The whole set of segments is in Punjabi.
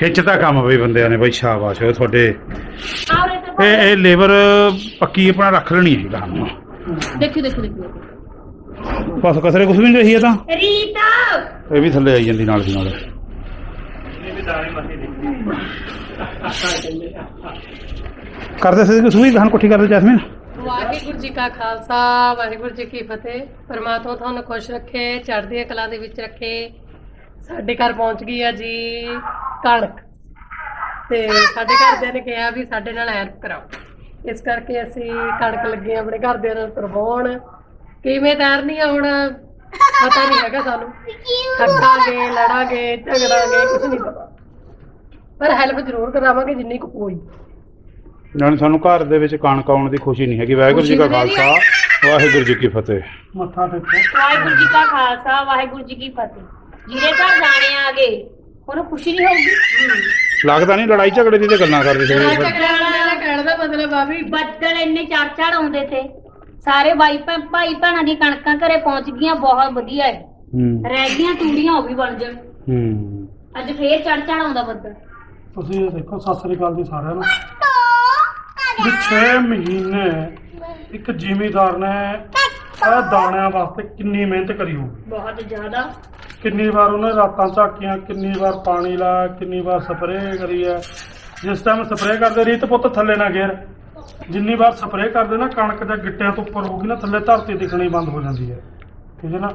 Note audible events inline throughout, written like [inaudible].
ਖਿੱਚਤਾ ਕੰਮ ਬਈ ਬੰਦਿਆਂ ਨੇ ਬਈ ਸ਼ਾਬਾਸ਼ ਓਏ ਤੁਹਾਡੇ। ਇਹ ਇਹ ਲੇਬਰ ਪੱਕੀ ਆਪਣਾ ਰੱਖ ਲੈਣੀ ਹੈ ਕੰਮ। ਦੇਖੀ ਦੇਖੀ ਦੇਖੀ। ਬਸ ਕਸਰੇ ਕੁਛ ਵੀ ਨਹੀਂ ਰਹੀ ਇਹ ਤਾਂ। ਰੀਤਾ! ਇਹ ਵੀ ਥੱਲੇ ਆਈ ਜਾਂਦੀ ਨਾਲ ਦੀ ਨਾਲ। ਕਰਦੇ ਸੀ ਕੁਛ ਵੀ? ਗਾਣ ਇਕੱਠੀ ਕਰਦੇ ਜੈਸਮੀਨ? ਵਾਹਿਗੁਰੂ ਜੀ ਕਾ ਖਾਲਸਾ ਵਾਹਿਗੁਰੂ ਜੀ ਕੀ ਫਤਿਹ। ਪਰਮਾਤਮਾ ਤੁਹਾਨੂੰ ਖੁਸ਼ ਰੱਖੇ ਚੜ੍ਹਦੀਆਂ ਕਲਾ ਦੇ ਵਿੱਚ ਰੱਖੇ। ਸਾਡੇ ਘਰ ਪਹੁੰਚ ਗਈ ਆ ਜੀ ਕਣਕ। ਤੇ ਸਾਡੇ ਘਰਦਿਆਂ ਨੇ ਕਿਹਾ ਵੀ ਸਾਡੇ ਨਾਲ ਹੈਲਪ ਕਰਾਓ। ਇਸ ਕਰਕੇ ਅਸੀਂ ਕਣਕ ਲੱਗੇ ਆਪਣੇ ਘਰਦਿਆਂ ਨਾਲ ਕਰਵਾਉਣ। ਕਿਵੇਂ ਤੈਰਨੀ ਆ ਹੁਣ? ਪਤਾ ਨਹੀਂ ਹੈਗਾ ਸਾਨੂੰ। ਖੱਟਾਂਗੇ ਲੜਾਂਗੇ ਝਗੜਾਂਗੇ ਕੁਝ ਨਹੀਂ ਪਤਾ। ਪਰ ਹੈਲਪ ਜ਼ਰੂਰ ਕਰਾਵਾਂਗੇ ਜਿੰਨੀ ਕੁ ਹੋਈ। ਨਾਲੇ ਸਾਨੂੰ ਘਰ ਦੇ ਵਿੱਚ ਕਣਕ ਆਉਣ ਦੀ ਖੁਸ਼ੀ ਨਹੀਂ ਹੈਗੀ। ਵਾਹਿਗੁਰੂ ਜੀ ਕਾ ਖਾਲਸਾ ਵਾਹਿਗੁਰੂ ਜੀ ਕੀ ਫਤਿਹ। ਮੱਥਾ ਟੇਕੋ ਵਾਹਿਗੁਰੂ ਜੀ ਕਾ ਖਾਲਸਾ ਵਾਹਿਗੁਰੂ ਜੀ ਕੀ ਫਤਿਹ। ਜਿਹਦੇ ਘਰ ਜਾਣੇ ਆ ਗਏ ਉਹਨੂੰ ਖੁਸ਼ੀ ਨਹੀਂ ਹੋਊਗੀ? ਲੱਗਦਾ ਨਹੀਂ ਲੜਾਈ ਝਗੜੇ ਦੀ ਤੇ ਗੱਲਾਂ ਕਰਦੇ ਸੀ। ਲੜਾਈ ਝਗੜਾ ਵਾਲਾ ਕਹਿਣ ਦਾ ਮਤਲਬ ਆ ਵੀ ਬੱਦਲ ਇੰਨੇ ਚੜ ਚੜ ਆਉਂਦੇ ਤੇ। ਸਾਰੇ ਭਾਈ ਭੈ- ਭਾਈ ਭੈਣਾਂ ਦੀ ਕਣਕਾਂ ਘਰੇ ਪਹੁੰਚ ਗਈਆਂ ਬਹੁਤ ਵਧੀਆ ਹੈ ਹੂੰ। ਰਹਿ ਗਈਆਂ ਤੂੜੀਆਂ ਉਹ ਵੀ ਬਣ ਜਾਣ। ਹੂੰ। ਅੱਜ ਫੇਰ ਚੜ ਚੜ ਆਉਂਦਾ ਬੱਦਲ। ਤੁਸੀਂ ਇਹ ਦੇਖੋ ਸਤਿ ਸ੍ਰੀ ਅਕਾਲ ਜੀ ਸਾਰਿਆਂ ਨੂੰ। ਵੀ 6 ਮਹੀਨੇ ਇੱਕ ਜ਼ਿਮੀਦਾਰ ਨੇ ਇਹ ਦਾਣਿਆਂ ਵਾਸਤੇ ਕਿੰਨੀ ਮਿਹਨਤ ਕਰੀ ਹੋਊਗੀ ਬਹੁਤ ਜ਼ਿਆਦਾ। ਕਿੰਨੀ ਵਾਰ ਉਹਨੇ ਰਾਤਾਂ ਝਾਕੀਆਂ ਕਿੰਨੀ ਵਾਰ ਪਾਣੀ ਲਾਇਆ ਕਿੰਨੀ ਵਾਰ ਸਪਰੇਅ ਕਰੀ ਹੈ। ਜਿਸ ਟਾਈਮ ਸਪਰੇਅ ਕਰਦੇ ਰੀਤ ਪੁੱਤ ਥੱਲੇ ਨਾ ਗੇਰ। ਜਿੰਨੀ ਵਾਰ ਸਪਰੇਅ ਕਰਦੇ ਨਾ ਕਣਕ ਦੇ ਗਿੱਟਿਆਂ ਤੋਂ ਉੱਪਰ ਹੋਊਗੀ ਨਾ ਥੱਲੇ ਧਰਤੀ ਦਿਖਣੀ ਬੰਦ ਹੋ ਜਾਂਦੀ ਹੈ। ਠੀਕ ਹੈ ਨਾ?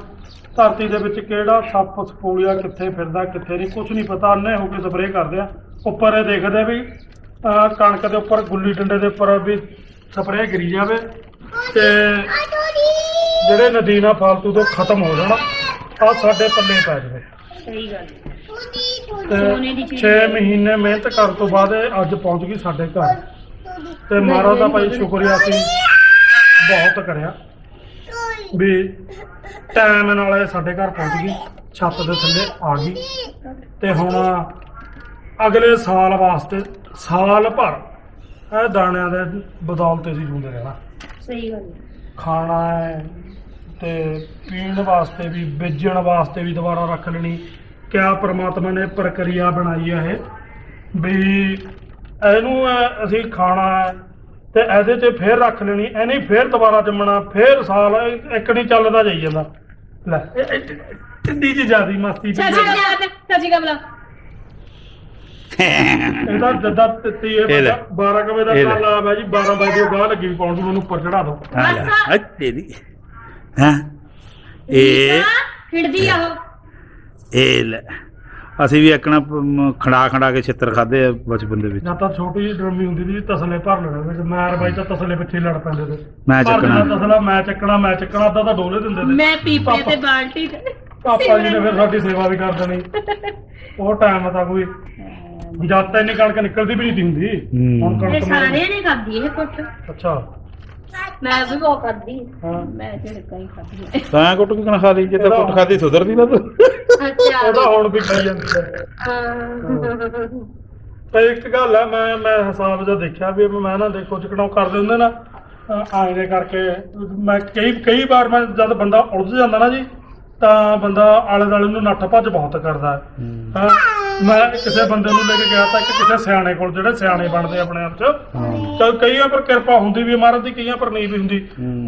ਧਰਤੀ ਦੇ ਵਿੱਚ ਕਿਹੜਾ ਸੱਪ ਸਪੂਲੀਆ ਕਿੱਥੇ ਫਿਰਦਾ ਕਿੱਥੇ ਨਹੀਂ ਕੁਝ ਨਹੀਂ ਪਤਾ। ਅੰਨੇ ਹੋ ਕੇ ਸਪਰੇਅ ਕਰਦੇ ਆ। ਉੱਪਰ ਇਹ ਦੇਖਦੇ ਵੀ ਕਣਕ ਦੇ ਉੱਪਰ ਗੁੱਲੀ ਡੰਡੇ ਦੇ ਉੱਪਰ ਵੀ ਸਪਰੇਅ ਗਿਰੀ ਜਾਵੇ ਤੇ ਜਿਹੜੇ ਨਦੀਨਾ ਫਾਲਤੂ ਤੋਂ ਖਤਮ ਹੋ ਜਾਣ। ਆ ਸਾਡੇ ਪੱਲੇ ਪੈ ਜਾਵੇ। ਸਹੀ ਗੱਲ ਸੋਨੇ ਦੀ ਤੇ ਚੀਜ਼ 6 ਮਹੀਨੇ ਮਿਹਨਤ ਕਰਨ ਤੋਂ ਬਾਅਦ ਇਹ ਅੱਜ ਪਹੁੰਚ ਗਈ ਸਾਡੇ ਘਰ। ਤੇ ਮਹਾਰਾਜ ਦਾ ਭਾਈ ਸ਼ੁਕਰੀਆ ਅਸੀਂ ਬਹੁਤ ਕਰਿਆ ਵੀ ਟਾਈਮ ਨਾਲ ਇਹ ਸਾਡੇ ਘਰ ਪਹੁੰਚ ਗਈ ਛੱਤ ਦੇ ਥੱਲੇ ਆ ਗਈ। ਤੇ ਹੁਣ ਅਗਲੇ ਸਾਲ ਵਾਸਤੇ ਸਾਲ ਭਰ ਇਹ ਦਾਣਿਆਂ ਦੇ ਬਦੌਲਤ ਅਸੀਂ ਜੂਦੇ ਰਹਿਣਾ। ਸਹੀ ਗੱਲ ਖਾਣਾ ਹੈ ਤੇ ਪੀਣ ਵਾਸਤੇ ਵੀ ਬੀਜਣ ਵਾਸਤੇ ਵੀ ਦੁਬਾਰਾ ਰੱਖ ਲੈਣੀ। ਕਿਆ ਪ੍ਰਮਾਤਮਾ ਨੇ ਪ੍ਰਕਿਰਿਆ ਬਣਾਈ ਹੈ ਇਹ? ਵੀ ਇਹਨੂੰ ਅਸੀਂ ਖਾਣਾ ਹੈ ਤੇ ਇਹਦੇ 'ਚ ਫੇਰ ਰੱਖ ਲੈਣੀ ਇਹਨੇ ਫੇਰ ਦੁਬਾਰਾ ਜੰਮਣਾ ਫੇਰ ਸਾਲ ਇੱਕ ਨਹੀਂ ਚੱਲਦਾ ਜਾਈ ਜਾਂਦਾ। ਲੈ ਕਿੰਨੀ ਜੀ ਜਿਆਦੀ ਮਸਤੀ ਪਈ ਚਾਚੀ ਹੈ। ਕਾ ਬਲਾ ਚਾਚੀ ਕਾ ਬਲਾ ਇਹਦਾ ਜੱਦਾ ਤੇ ਇਹ ਇਹ ਲੈ। 12 ਵਜੇ ਦਾ ਇਹ ਲੈ। ਕੱਲ ਆ ਬਾਈ ਜੀ 12 ਵਜੇ ਉਹ ਗਾਹ ਲੱਗੀ ਵੀ ਪਾਉਣ ਦੀ ਮੈਨੂੰ ਉੱਪਰ ਚੜਾ ਦਿਓ। ਆ ਤੇਰੀ ਹਾਂ? ਇਹ ਖਿੜਦੀ ਆ ਉਹ। ਇਹ ਲੈ। ਅਸੀਂ ਵੀ ਇੱਕਣਾ ਖੜਾ ਖੜਾ ਕੇ ਛਿੱਤਰ ਖਾਦੇ ਆ ਬਚਪਨ ਦੇ ਵਿੱਚ। ਜਾਂ ਤਾਂ ਛੋਟੀ ਜਿਹੀ ਡਰਮੀ ਹੁੰਦੀ ਸੀ ਤਸਲੇ ਭਰ ਲੈਣੇ ਵਿੱਚ ਮੈਂ ਬਾਈ ਤਾਂ ਤਸਲੇ ਪਿੱਛੇ ਲੜ ਪੈਂਦੇ ਤੇ ਮੈਂ ਚੱਕਣਾ। ਤਸਲਾ ਮੈਂ ਚੱਕਣਾ ਮੈਂ ਚੱਕਣਾ ਅੱਧਾ ਤਾਂ ਡੋਲੇ ਦਿੰਦੇ ਤੇ ਮੈਂ ਪੀਪੇ ਤੇ ਬਾਲਟੀ ਤੇ ਪਾਪਾ ਜੀ ਨੇ ਫਿਰ ਸਾਡੀ ਸੇਵਾ ਵੀ ਕਰ ਦੇਣੀ। ਉਹ ਟਾਈਮ ਤਾਂ ਕੋਈ। ਜਦ ਤਾਂ ਇੰਨੀ ਕਣਕ ਨਿਕਲਦੀ ਵੀ ਨਹੀਂ ਹੁੰਦੀ। ਹੁਣ ਕਣਕ ਸਾਰਿਆਂ ਨੇ ਇਹ ਕੁੱਟ ਅੱਛਾ। ਮੈਂ ਵੀ ਬਹੁਤ ਖਾਧੀ ਹਾਂ। ਮੈਂ ਜਿਹੜੇ ਕਈ ਖਾਧੀ ਤਾਂ ਕੁੱਟ ਕੇ ਖਾ ਲਈ ਜੇ ਤਾਂ ਕੁੱਟ ਖਾਦੀ ਸੁਧਰਦੀ ਨਾ ਤੂੰ। ਅੱਛਾ। ਉਹਦਾ ਹੁਣ ਵੀ ਖਾਈ ਜਾਂਦੀ ਹੈ ਹਾਂ। ਤੇ ਇੱਕ ਗੱਲ ਹੈ ਮੈਂ ਮੈਂ ਹਿਸਾਬ ਜਿਹਾ ਦੇਖਿਆ ਵੀ ਮੈਂ ਨਾ ਦੇਖੋ ਚਿਕਣਾਂ ਕਰਦੇ ਹੁੰਦੇ ਨਾ ਆਏ ਦੇ ਕਰਕੇ ਮੈਂ ਕਈ ਕਈ ਵਾਰ ਮੈਂ ਜਦ ਬੰਦਾ ਉਲਝ ਜਾਂਦਾ ਨਾ ਜੀ ਤਾਂ ਬੰਦਾ ਆਲੇ ਦਾਲੇ ਨੂੰ ਨੱਠ ਭੱਜ ਬਹੁਤ ਕਰਦਾ। ਹੈ। ਹਾਂ। ਮੈਂ ਕਿਸੇ ਬੰਦੇ ਨੂੰ ਲੈ ਕੇ ਗਿਆ ਤਾਂ ਕਿ ਕਿਸੇ ਸਿਆਣੇ ਕੋਲ ਜਿਹੜੇ ਸਿਆਣੇ ਬਣਦੇ ਆਪਣੇ ਆਪ ਚ। ਤਾਂ ਕਈਆਂ ਪਰ ਕਿਰਪਾ ਹੁੰਦੀ ਵੀ ਮਹਾਰਾਜ ਦੀ ਕਈਆਂ ਪਰ ਨਹੀਂ ਵੀ ਹੁੰਦੀ।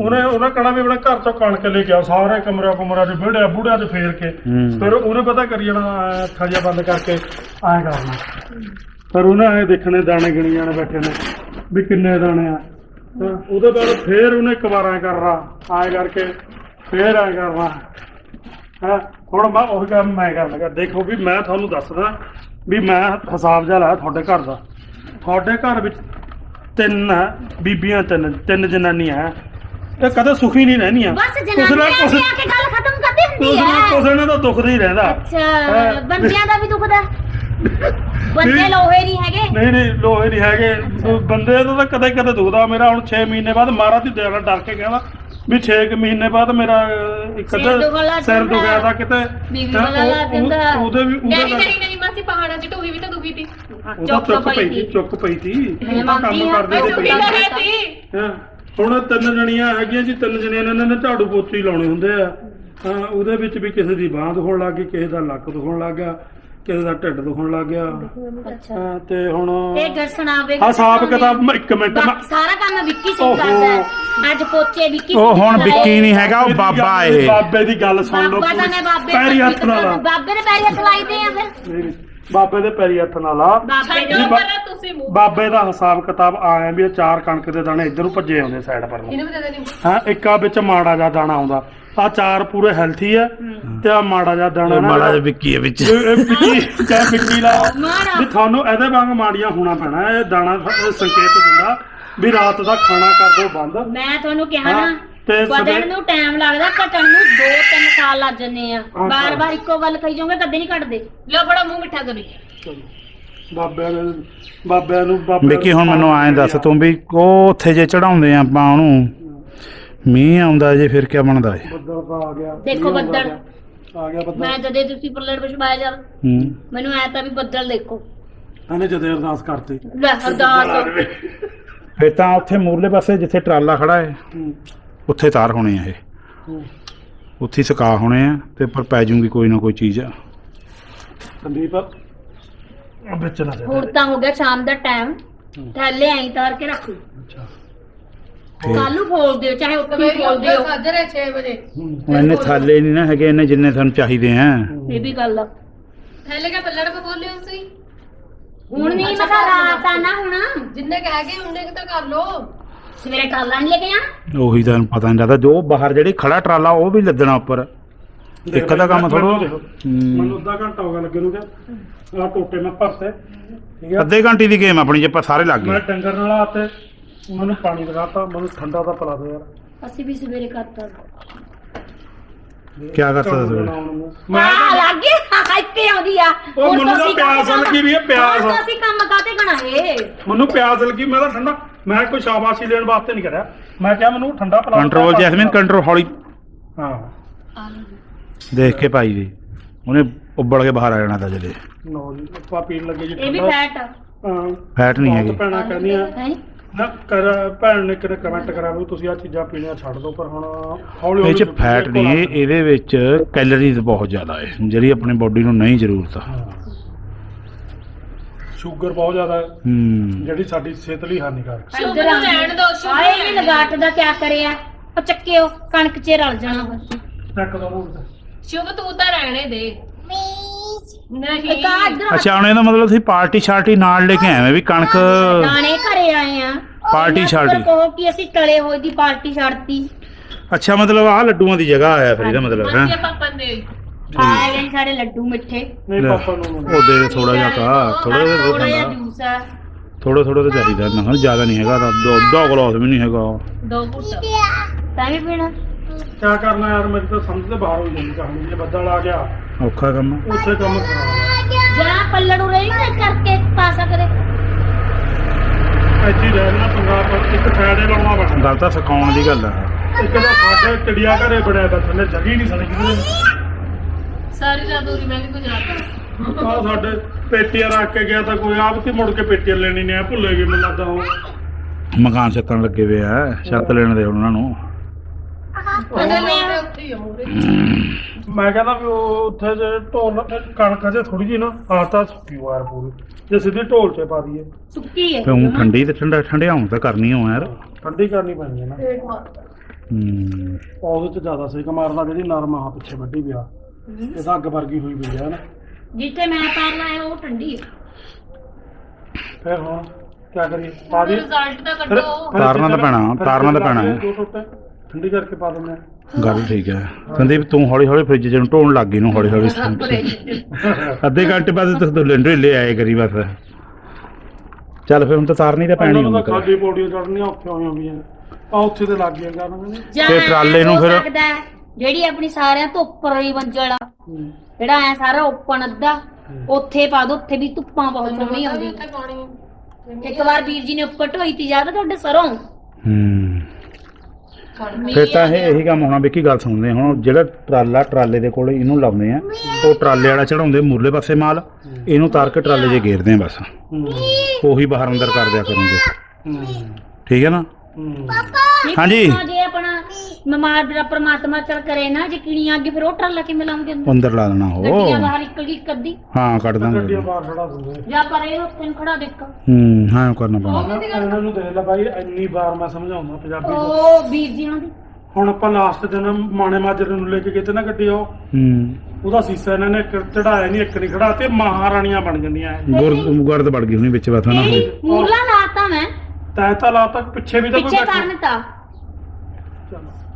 ਉਹਨੇ ਉਹਨੇ ਕਹਣਾ ਵੀ ਆਪਣੇ ਘਰ ਚੋਂ ਕਣਕ ਲੈ ਕੇ ਸਾਰੇ ਕਮਰਿਆਂ ਕੁਮਰਿਆਂ ਚ ਵਿਹੜਿਆ ਬੁੜਿਆਂ ਚ ਫੇਰ ਕੇ। ਫਿਰ ਉਹਨੇ ਪਤਾ ਕਰੀ ਜਾਣਾ ਖਜਾ ਬੰਦ ਕਰਕੇ ਐਂ ਕਰਨਾ। ਫਿਰ ਉਹਨੇ ਐ ਦੇਖਣੇ ਦਾਣੇ ਗਿਣੀ ਜਾਣੇ ਬੈਠੇ ਨੇ ਵੀ ਕਿੰਨੇ ਦਾਣੇ ਆ। ਤਾਂ ਉਹਦੇ ਬਾਅਦ ਫੇਰ ਉਹਨੇ ਇੱਕ ਵਾਰ ਐ ਕਰਨਾ ਐ ਕਰਕੇ ਫੇਰ ਐ ਕਰਨਾ। ਹਾਂ? ਹੁਣ ਮੈਂ ਉਹ ਕੰਮ ਮੈਂ ਕਰਨ ਲੱਗਾ। ਦੇਖੋ ਵੀ ਮੈਂ ਤੁਹਾਨੂੰ ਦੱਸਦਾ ਵੀ ਮੈਂ ਹਿਸਾਬ ਜਿਹਾ ਲਾਇਆ ਤੁਹਾਡੇ ਘਰ ਦਾ। ਤੁਹਾਡੇ ਘਰ ਵਿੱਚ ਤਿੰਨ ਹੈ, ਬੀਬੀਆਂ ਤਿੰਨ ਤਿੰਨ ਜਨਾਨੀਆਂ ਹੈ। ਇਹ ਕਦੇ ਸੁਖੀ ਨਹੀਂ ਰਹਿਣੀਆਂ ਬਸ ਜਨਾਨੀਆਂ ਕੁਛ ਆ ਕੇ ਗੱਲ ਖਤਮ ਕਰਦੀ ਹੁੰਦੀ ਕੁਛ ਨਾ ਹੈ। ਕੁਛ ਇਹਨਾਂ ਦਾ ਦੁੱਖ ਨਹੀਂ ਰਹਿੰਦਾ। ਅੱਛਾ ਹਾਂ। ਬੰਦਿਆਂ ਦਾ ਵੀ ਦੁਖਦਾ ਬੰਦੇ ਲੋਹੇ ਨਹੀਂ ਹੈਗੇ। ਨਹੀਂ ਨਹੀਂ ਲੋਹੇ ਨਹੀਂ ਹੈਗੇ। ਬੰਦੇ ਦਾ ਤਾਂ ਕਦੇ ਕਦੇ ਦੁਖਦਾ ਮੇਰਾ ਹੁਣ 6 ਮਹੀਨੇ ਬਾਅਦ ਮਾਰਾ ਦੀ ਦੇਣਾ ਡਰ ਕੇ ਕਹਿੰਦਾ ਵੀ 6 ਮਹੀਨੇ ਬਾਅਦ ਮੇਰਾ ਅਹ, ਇੱਕ ਸਿਰ ਅੱਧਾ ਦੁਖਣ ਲੱਗ ਸਿਰ ਜਾਂਦਾ। ਦੁਖਿਆ ਤਾਂ ਕਿਤੇ ਬੀਬੀ ਤਾਂ ਵਾਲਾ ਉਹ- ਲੱਗ ਜਾਂਦਾ। ਉਹ- ਉਹਦੇ ਵੀ ਉਹਦੇ ਨਹੀਂ ਨਾਲ- ਨਹੀਂ ਨਹੀਂ ਮਾਸੀ ਪਹਾੜਾਂ 'ਚ ਢੋਹੀ ਵੀ ਤਾਂ ਦੁਖੀ ਉਹਦਾ ਚੁੱਕ ਚੁੱਕ ਪਈ ਸੀ ਸੀ। ਚੁੱਕ ਪਈ ਸੀ ਉਹ ਤਾਂ ਮੰਨਦੀ ਕੰਮ ਕਰਦੇ ਤੇ ਦੁਖੀ ਤਾਂ ਸੀ। ਹਾਂ ਹੁਣ ਤਿੰਨ ਜਣੀਆਂ ਹੈਗੀਆਂ ਜੀ ਤਿੰਨ ਜਣੀਆਂ ਨੇ ਇਹਨਾਂ ਨੇ ਝਾੜੂ ਪੋਚੇ ਹੀ ਲਾਉਣੇ ਹੁੰਦੇ ਆ ਹਾਂ ਉਹਦੇ ਵਿੱਚ ਵੀ ਕਿਸੇ ਦੀ ਬਾਂਹ ਦੁਖਣ ਲੱਗ ਗਈ ਕਿਸੇ ਦਾ ਲੱਕ ਦੁਖਣ ਲੱਗ ਗਿਆ ਕਿਸੇ ਦਾ ਢਿੱਡ ਦੁਖਣ ਲੱਗ ਗਿਆ। ਅੱਛਾ। ਹਾਂ, ਤੇ ਹੁਣ ਇਹ ਗਰਸਣਾ ਵੇ ਆ ਸਾਫ਼ ਕਿਤਾਬ ਮੈਂ ਇੱਕ ਮਿੰਟ ਮੈਂ ਸਾਰਾ ਕੰਮ ਵਿੱਕੀ ਸਿੰਘ। ਕਰਦਾ ਹੈ। ਅੱਜ ਪੋਚੇ ਵਿੱਕੀ ਉਹ ਸਿੰਘ ਹੁਣ ਲਾਏ। ਵਿੱਕੀ ਨਹੀਂ ਹੈਗਾ ਉਹ ਬਾਬਾ ਇਹ। ਬਾਬੇ ਦੀ ਗੱਲ ਸੁਣ ਲਓ ਬਾਬਾ ਤਾਂ ਮੈਂ ਬਾਬੇ ਪੈਰੀ ਹੱਥ ਨਾਲ ਆ। ਬਾਬੇ ਦੇ ਪੈਰੀ ਹੱਥ ਲਾਈਦੇ ਆ ਫਿਰ। ਨਹੀਂ, ਨਹੀਂ, ਬਾਬੇ ਦੇ ਪੈਰੀ ਹੱਥ ਨਾਲ ਆ। ਬਾਬੇ ਦੇ ਜੀ, ਬਾ- ਤੁਸੀਂ ਮੂੰਹ। ਬਾਬੇ ਦਾ ਹਿਸਾਬ ਕਿਤਾਬ ਆਇਆ ਵੀ ਇਹ ਚਾਰ ਕਣਕ ਦੇ ਦਾਣੇ ਇੱਧਰ ਨੂੰ ਭੱਜੇ ਆਉਂਦੇ ਸਾਈਡ ਪਰ ਨੂੰ। ਇਹਨੂੰ ਵੀ ਦੇ ਦੇਣੀ। ਹਾਂ ਇੱਕ ਆ ਵਿੱਚ ਮਾੜਾ ਜਿਹਾ ਦਾਣਾ ਆਉਂਦਾ। ਆ ਚਾਰ ਪੂਰੇ ਹੈਲਥੀ ਆ ਤੇ ਆ ਮਾੜਾ ਜਿਹਾ ਦਾਣਾ ਨਾ ਮਾੜਾ ਜਿਹਾ ਵਿੱਕੀ ਹੈ ਵਿੱਚ। ਇਹ ਇਹ ਵਿੱਕੀ ਚਾਹ ਵਿੱਕੀ ਲਾ ਵੀ ਤੁਹਾਨੂੰ ਇਹਦੇ ਵਾਂਗ ਮਾੜੀਆਂ ਹੋਣਾ ਪੈਣਾ ਇਹ ਦਾਣਾ ਇਹ ਸੰਕੇਤ ਦਿੰਦਾ ਵੀ ਰਾਤ ਦਾ ਖਾਣਾ ਕਰ ਦਿਓ ਬੰਦ। ਮੈਂ ਤੁਹਾਨੂੰ ਕਿਹਾ ਨਾ ਤੇ ਵਧਣ ਨੂੰ ਟਾਈਮ ਲੱਗਦਾ ਘਟਣ ਨੂੰ 2-3 ਸਾਲ ਲੱਗ ਜੰਨੇ ਆ। ਬਾਰ-ਬਾਰ ਇੱਕੋ ਗੱਲ ਕਹੀ ਜਾਓਗੇ ਕਦੇ ਨਹੀਂ ਘਟਦੇ। ਲੋ ਬੜਾ ਮੂੰਹ ਮਿੱਠਾ ਕਰੀ। ਬਾਬਿਆਂ ਨੂੰ ਬਾਬਿਆਂ ਨੂੰ ਬਾਬਿਆਂ ਵਿੱਕੀ ਹੁਣ ਮੈਨੂੰ ਐਂ ਦੱਸ ਤੂੰ ਵੀ ਉਹ ਉੱਥੇ ਜੇ ਚੜਾਉਂਦੇ ਆ ਆਪਾਂ ਉਹਨੂੰ ਮੀਂਹ ਆਉਂਦਾ ਜੇ ਫਿਰ ਕੀ ਬਣਦਾ ਏ ਬੱਦਲ ਤਾਂ ਆ ਗਿਆ। ਦੇਖੋ ਮੀਂਹ ਬੱਦਲ। ਗਿਆ। ਆ ਗਿਆ ਬੱਦਲ। ਮੈਂ ਜਦੇ ਤੁਸੀਂ ਪੱਲੜ ਵਿਛਵਾਇਆ ਜਾ ਹੂੰ। ਮੈਨੂੰ ਐ ਤਾਂ ਵੀ ਬੱਦਲ ਦੇਖੋ। ਇਹਨੇ ਜਦੇ ਅਰਦਾਸ ਕਰਤੀ। ਲੈ ਅਰਦਾਸ ਫਿਰ ਤਾਂ ਉੱਥੇ ਮੂਰਲੇ ਪਾਸੇ ਜਿੱਥੇ ਟਰਾਲਾ ਖੜਾ ਹੈ ਹੂੰ, ਉੱਥੇ ਤਾਰ ਹੋਣੇ ਆ ਇਹ। ਹੂੰ। ਉੱਥੇ ਹੀ ਸੁਕਾ ਹੋਣੇ ਆ ਤੇ ਉੱਪਰ ਪੈ ਜੂਗੀ ਕੋਈ ਨਾ ਕੋਈ ਚੀਜ਼। ਸੰਦੀਪ। ਵਿੱਚ ਨਾ ਹੁਣ ਜਾ ਤਾਂ ਹੋ ਗਿਆ ਸ਼ਾਮ ਦਾ ਟਾਈਮ। ਥੱਲੇ ਐਂ ਤਾਰ ਕੇ ਰੱਖ। ਅੱਛਾ। ਕੱਲ ਨੂੰ ਫੋਲ ਦਿਓ ਚਾਹੇ ਉੱਥੇ ਹੀ ਸਵੇਰੇ ਫੋਲ ਉੱਠਦੇ ਦਿਓ ਸਾਜਰੇ 6 ਵਜੇ। ਹੁਣ ਇਹਨੇ ਥਾਲੇ ਨਹੀਂ ਨਾ ਹੈਗੇ ਇਹਨੇ ਜਿੰਨੇ ਤੁਹਾਨੂੰ ਚਾਹੀਦੇ ਆ। ਇਹ ਵੀ ਗੱਲ ਆ। ਥੈਲੇ ਕਾ ਪੱਲੜ ਪਾ ਬੋਲਿਓ ਤੁਸੀਂ? ਹੁਣ ਨਹੀਂ ਮੈਂ ਕਿਹਾ ਰਾਤ ਆ ਨਾ ਹੁਣ। ਜਿੰਨੇ ਕ ਹੈਗੇ ਉਹਨੇ ਕੁ ਤਾਂ ਕਰ ਲੋ ਸਵੇਰੇ ਨਹੀਂ ਲੈ ਕੇ ਆ ਉਹੀ ਤਾਂ ਪਤਾ ਨਹੀਂ ਲੱਗਦਾ ਜੋ ਬਾਹਰ ਜਿਹੜੀ ਖੜਾ ਟਰਾਲਾ ਉਹ ਵੀ ਲੱਦਣਾ ਉੱਪਰ। ਇੱਕ ਦਾ ਕੰਮ ਥੋੜ੍ਹਾ। ਮੈਨੂੰ ਅੱਧਾ ਘੰਟਾ ਹੋ ਗਿਆ ਲੱਗੇ ਨੂੰ ਕਿ ਆ ਟੋਟੇ ਮੈਂ ਭਰਤੇ ਠੀਕ ਹੈ ਅੱਧੇ ਘੰਟੇ ਦੀ ਗੇਮ ਆਪਣੀ ਜੇ ਆਪਾਂ ਸਾਰੇ ਲੱਗ ਮੈਂ ਗਏ ਡੰਗਰ ਨਾਲ ਆਤੇ। ਮੈਨੂੰ ਪਾਣੀ ਲਗਾਤਾ ਮੈਨੂੰ ਠੰਡਾ ਤਾਂ ਪਿਲਾ ਦੇ ਯਾਰ। ਅਸੀਂ ਵੀ ਸਵੇਰੇ ਕਰਤਾ ਕਿਆ ਕਰ ਸਕਦਾ ਸਵੇਰੇ? ਮੈਂ ਮੈਂ ਲੱਗ ਗਿਆ ਇੱਥੇ ਆਉਂਦੀ ਆ। ਉਹ ਹੁਣ ਮੈਨੂੰ ਤਾਂ ਪਿਆਸ ਕੰਮ- ਲੱਗੀ ਵੀ ਹੈ, ਪਿਆਸ। ਹੁਣ ਤਾਂ ਅਸੀਂ ਕੰਮ ਕਾਤੇ ਕਣਾਏ ਮੈਨੂੰ ਪਿਆਸ ਲੱਗੀ ਮੈਂ ਤਾਂ ਠੰਡਾ ਮੈਂ ਕੋਈ ਸ਼ਾਬਾਸ਼ੀ ਦੇਣ ਵਾਸਤੇ ਨਹੀਂ ਕਰਿਆ। ਮੈਂ ਕਿਹਾ ਮੈਨੂੰ ਠੰਡਾ ਪਿਲਾ ਕੰਟਰੋਲ ਜੈਸਮੀਨ ਕੰਟਰੋਲ ਹੌਲੀ। ਹਾਂ। ਦੇਖ ਕੇ ਪਾਈ ਦੀ ਉਹਨੇ ਉੱਬਲ ਕੇ ਬਾਹਰ ਆ ਜਾਣਾ ਤਾਂ ਜਲੇ ਲੋ ਜੀ ਆਪਾਂ ਪੀਣ ਲੱਗੇ ਜੀ ਇਹ ਵੀ ਠੰਡਾ। ਫੈਟ ਆ। ਹਾਂ। ਫੈਟ ਨਹੀਂ ਬਹੁਤ ਹੈਗੀ। ਭੈਣਾਂ ਕਹਿੰਦੀਆਂ। ਹੈ? ਨਾ ਕਰ ਭੈਣ ਨੇ ਕਿਤੇ ਕਮੈਂਟ ਕਰਾ ਵੀ ਤੁਸੀਂ ਆ ਚੀਜ਼ਾਂ ਪੀਣੀਆਂ ਛੱਡ ਦਿਓ ਪਰ ਹੁਣ ਹੌਲੀ ਇਹ ਹੌਲੀ ਚ ਫੈਟ ਨਹੀਂ ਇਹ- ਇਹਦੇ ਵਿੱਚ ਕੈਲਰੀਜ਼ ਬਹੁਤ ਜ਼ਿਆਦਾ ਹੈ ਜਿਹੜੀ ਆਪਣੀ ਬੋਡੀ ਨੂੰ ਨਹੀਂ ਜ਼ਰੂਰਤ ਸ਼ੂਗਰ ਬਹੁਤ ਜ਼ਿਆਦਾ ਹੈ ਹੂੰ। ਜਿਹੜੀ ਸਾਡੀ ਸਿਹਤ ਲਈ ਹਾਨੀਕਾਰਕ ਹੈ। ਇੱਧਰ ਆ ਰਹਿਣ ਦਿਓ, ਸ਼ੁਭ ਹਾਏ ਰਹਿਣ ਵੀ ਦਿਓ। ਲਗਾਟ ਦਾ ਕਿਆ ਕਰਿਆ? ਉਹ ਚੱਕਿਓ ਕਣਕ 'ਚ ਰਲ ਜਾਣਾ ਬਸ ਚੱਕ ਦੋ ਨੂੰ ਸ਼ੁਭ ਤੂੰ ਤਾਂ ਰਹਿਣੇ ਦੇ। ਨਹੀਂ। ਆ ਅੱਛਾ ਹੁਣ ਇਹਦਾ ਮਤਲਬ ਤੁਸੀਂ ਪਾਰਟੀ ਸ਼ਾਰਟੀ ਨਾਲ ਲੈ ਕੇ ਆਏ ਵੀ ਕਣਕ ਦਾਣੇ ਘਰੇ ਆਏ ਆ। ਪਾਰਟੀ। ਉੱਪਰ ਕਹੋ ਕਿ ਅਸੀਂ ਤਲੇ ਹੋਏ ਦੀ ਪਾਰਟੀ ਛੱਡਤੀ। ਅੱਛਾ ਮਤਲਬ ਆਹ ਲੱਡੂਆਂ ਦੀ ਜਗ੍ਹਾ ਆਇਆ ਫਿਰ ਇਹਦਾ ਮਤਲਬ ਹੈ? ਪਾਪਾ ਨੇ। ਆਏ ਗਏ ਸਾਡੇ ਲੱਡੂ ਮਿੱਠੇ। ਨਹੀਂ। ਪਾਪਾ ਨੂੰ ਉਹ ਦੇ ਥੋੜਾ ਜਿਹਾ ਕਾ ਥੋੜਾ ਜਿਹਾ ਜੂਸ ਆ। ਥੋੜਾ ਥੋੜਾ ਤਾਂ ਚਾਹੀਦਾ ਨਾ ਜ਼ਿਆਦਾ ਨਹੀਂ ਹੈਗਾ ਤਾਂ ਦੋ ਦੋ ਗਲਾਸ ਵੀ ਨਹੀਂ ਹੈਗਾ। ਦੋ ਘੁੱਟ। ਤਾਂ ਵੀ ਪੀਣਾ। ਕਿਆ ਕਰਨਾ ਯਾਰ ਮੇਰੀ ਤਾਂ ਸਮਝ ਤੇ ਬਾਹਰ ਹੋ ਜਾਂਦੀ ਕਹਾਣੀ ਜੇ ਬੱਦਲ ਆ ਗਿਆ। ਔਖਾ ਕੰਮ ਆ। ਉੱਥੇ ਕੰਮ ਜਾਂ ਪੱਲੜ ਉਰੇ ਹੀ ਨਾ ਕਰਕੇ ਪਾ ਸਕਦੇ। ਹੀ ਰਹਿਣਾ ਪੰਗਾ ਪਰ ਇੱਕ ਫਾਇਦੇ ਲਾਉਣਾ ਪੈਣਾ ਗੱਲ ਤਾਂ ਸਿਖਾਉਣ ਦੀ ਗੱਲ ਆ। ਇੱਕ ਤਾਂ ਸਾਡੇ ਚਿੜੀਆ ਘਰੇ ਬਣਿਆ ਤਾਂ ਥੱਲੇ ਜਗੀ ਨਹੀਂ ਸੜੀ ਕਿਤੇ ਸਾਰੀ ਰਾਤ ਉਰੀ ਮੈਂ ਵੀ ਗੁਜ਼ਾਰਦਾ ਆ ਸਾਡੇ ਪੇਟੀਆਂ ਰੱਖ ਕੇ ਗਿਆ ਤਾਂ ਕੋਈ ਆਪ ਤੇ ਮੁੜ ਕੇ ਪੇਟੀਆਂ ਲੈਣੀ ਨਹੀਂ ਆ ਭੁੱਲੇ ਗਏ ਮੈਨੂੰ ਲੱਗਦਾ ਉਹ। ਮਕਾਨ ਛੱਤਣ ਲੱਗੇ ਵੇ ਆ ਛੱਤ ਲੈਣ ਦੇ ਉਹਨਾਂ ਨੂੰ। ਲਈ ਉੱਥੇ ਹੀ ਆ ਮੂਰੇ ਮੈਂ ਕਹਿੰਦਾ ਵੀ ਉਹ ਉੱਥੇ ਜੇ ਢੋਲ ਕਣਕ ਜੇ ਥੋੜੀ ਜੀ ਨਾ ਆ ਤਾਂ ਸੁੱਕੀ ਵਾਰ ਪੂਰੀ। ਜੇ ਸਿੱਧੀ ਢੋਲ 'ਚ ਪਾ ਦਈਏ। ਸੁੱਕੀ ਹੈ। ਤੇ ਉਹ ਠੰਡੀ ਤੇ ਠੰਡਾ ਠੰਡਿਆਉਣ ਤਾਂ ਕਰਨੀ ਹੋ ਯਾਰ। ਠੰਡੀ ਕਰਨੀ ਪੈਣੀ ਹੈ ਨਾ। ਪੇਟ ਮਾਰਦਾ ਹੂੰ। ਉਹਦੇ 'ਚ ਜ਼ਿਆਦਾ ਸੇਕ ਮਾਰਦਾ ਜਿਹੜੀ ਨਰਮ ਆ ਪਿੱਛੇ ਵੱਡੀ ਪਿਆ। ਇਹ ਤਾਂ ਅੱਗ ਵਰਗੀ ਹੋਈ ਪਈ ਹੈ ਨਾ। ਜਿੱਥੇ ਮੈਂ ਪੈਰ ਲਾਇਆ ਉਹ ਠੰਡੀ ਹੈ। ਫਿਰ ਹੁਣ ਕੀ ਕਰੀਏ? ਪਾ ਦੀ ਰਿਜ਼ਲਟ ਤਾਂ ਕੱਢੋ। ਤਾਰਨਾ ਤਾਂ ਪੈਣਾ, ਤਾਰਨਾ ਤਾਂ ਪੈਣਾ ਹੈ। ਦੋ ਟੋਟੇ। ਠੰਡੀ ਕਰਕੇ ਪਾ ਦਿੰਦੇ ਆ। ਗੱਲ ਠੀਕ ਹੈ। ਸੰਦੀਪ ਤੂੰ ਹੌਲੀ ਹੌਲੀ ਫ੍ਰਿਜ ਨੂੰ ਢੋਣ ਲੱਗ ਗਈ ਨੂੰ ਹੌਲੀ ਹੌਲੀ ਅੱਧੇ ਘੰਟੇ ਬਾਅਦ ਤੱਕ ਤੂੰ ਲੈਂਡਰ ਲੈ ਆਏ ਕਰੀ ਬਸ। ਚੱਲ ਫਿਰ ਹੁਣ ਤਾਂ ਤਾਰਨੀ ਤਾਂ ਪੈਣੀ ਉਹਨਾਂ ਤਾਂ ਖਾਦੀ ਪੌੜੀਆਂ ਚੜਨੀਆਂ ਔਖੀਆਂ ਹੋਈਆਂ ਵੀ ਆ ਉੱਥੇ ਤੇ ਲੱਗ ਗਿਆ ਕਰਨ ਤੇ ਟਰਾਲੇ ਨੂੰ ਫਿਰ- ਜਿਹੜੀ ਆਪਣੀ ਸਾਰਿਆਂ ਤੋਂ ਉੱਪਰ ਹੀ ਮੰਜ਼ਲ ਆ। ਜਿਹੜਾ ਐ ਸਾਰਾ ਓਪਨ ਅੱਧਾ ਉੱਥੇ ਪਾ ਦੋ ਉੱਥੇ ਵੀ ਧੁੱਪਾਂ ਬਹੁਤ ਉੱਥੇ ਪਾਣੀ ਇੱਕ ਵਾਰ ਵੀਰ ਜੀ ਨੇ ਉੱਪਰ ਢੋਈ ਤੀ ਜਾ ਤੁਹਾਡੇ ਸਰੋਂ? ਹੂੰ। ਫਿਰ ਤਾਂ ਇਹ ਇਹੀ ਕੰਮ ਹੋਣਾ ਵੀ ਕੀ ਗੱਲ ਸੁਣਦੇ ਹੁਣ ਜਿਹੜਾ ਟਰਾਲਾ ਟਰਾਲੇ ਦੇ ਕੋਲ ਇਹਨੂੰ ਲਾਉਂਦੇ ਆ ਉਹ ਟਰਾਲੇ ਵਾਲਾ ਚੜਾਉਂਦੇ ਮੂਰਲੇ ਪਾਸੇ ਮਾਲ ਇਹਨੂੰ ਤਾਰ ਕੇ ਟਰਾਲੇ 'ਚ ਘੇਰਦੇ ਆ ਬਸ। ਉਹੀ ਬਾਹਰ ਅੰਦਰ ਕਰ ਦਿਆ ਕਰੂੰਗੇ। ਠੀਕ ਹੈ ਨਾ? ਹਾਂਜੀ। ਪੁੱਛਣਾ ਜੇ ਆਪਣਾ ਮਮਾਰ ਦਾ ਪ੍ਰਮਾਤਮਾ ਚਲ ਕਰੇ ਨਾ ਜੇ ਕਿਣੀਆਂ ਅੱਗੇ ਫਿਰ ਉਹ ਟਰਾਲਾ ਕਿਵੇਂ ਲਾਉਂਗੇ ਅੰਦਰ ਅੰਦਰ ਲਾ ਦੇਣਾ ਗੱਡੀਆਂ ਉਹ ਬਾਹਰ ਨਿਕਲ ਗਈ ਇੱਕ ਅੱਧੀ। ਹਾਂ ਕੱਢ ਦਾਂਗੇ। ਗੱਡੀਆਂ ਬਾਹਰ ਖੜਾ ਦਿੰਦੇ ਜਾਂ ਪਰ ਇਹ ਉੱਥੇ ਨੂੰ ਖੜਾ ਦੇਖ। ਹੂੰ ਹਾਂ ਕਰਨਾ ਪੈਣਾ। ਇਹਨਾਂ ਨੂੰ ਦੇਖ ਲੈ ਬਾਈ ਇੰਨੀ ਵਾਰ ਮੈਂ ਸਮਝਾਉਂਦਾ ਪੰਜਾਬੀ ਚ। ਉਹ ਵੀਰ ਜੀ ਉਹਨਾਂ ਦੀ ਹੁਣ ਆਪਾਂ ਲਾਸਟ ਦਿਨ ਮਾਣੇ ਮਾਜਰੇ ਨੂੰ ਲੈ ਕੇ ਗਏ ਤੇ ਨਾ ਗੱਡੀ ਉਹ ਹੂੰ। ਉਹਦਾ ਸੀਸਾ ਇਹਨਾਂ ਨੇ ਇੱਕ ਚੜਾਇਆ ਨਹੀਂ ਇੱਕ ਨਹੀਂ ਖੜਾ ਤੇ ਮਹਾਰਾਣੀਆਂ ਬਣ ਜਾਂਦੀਆਂ ਐ ਗੁਰ ਗੁਰਦ ਵੜ ਗਈ ਹੁਣੀ ਵਿੱਚ ਬਸ ਨਾ ਕਿਹੜੀ ਮੂਰਲਾ ਲਾਤਾ ਮੈਂ। ਤੈ ਤਾਂ ਲਾ ਤੱਕ ਪਿੱਛੇ ਵੀ ਤਾਂ ਕੋਈ ਪਿੱਛੇ ਬੈਠਾ। ਕਰਨ ਤਾਂ।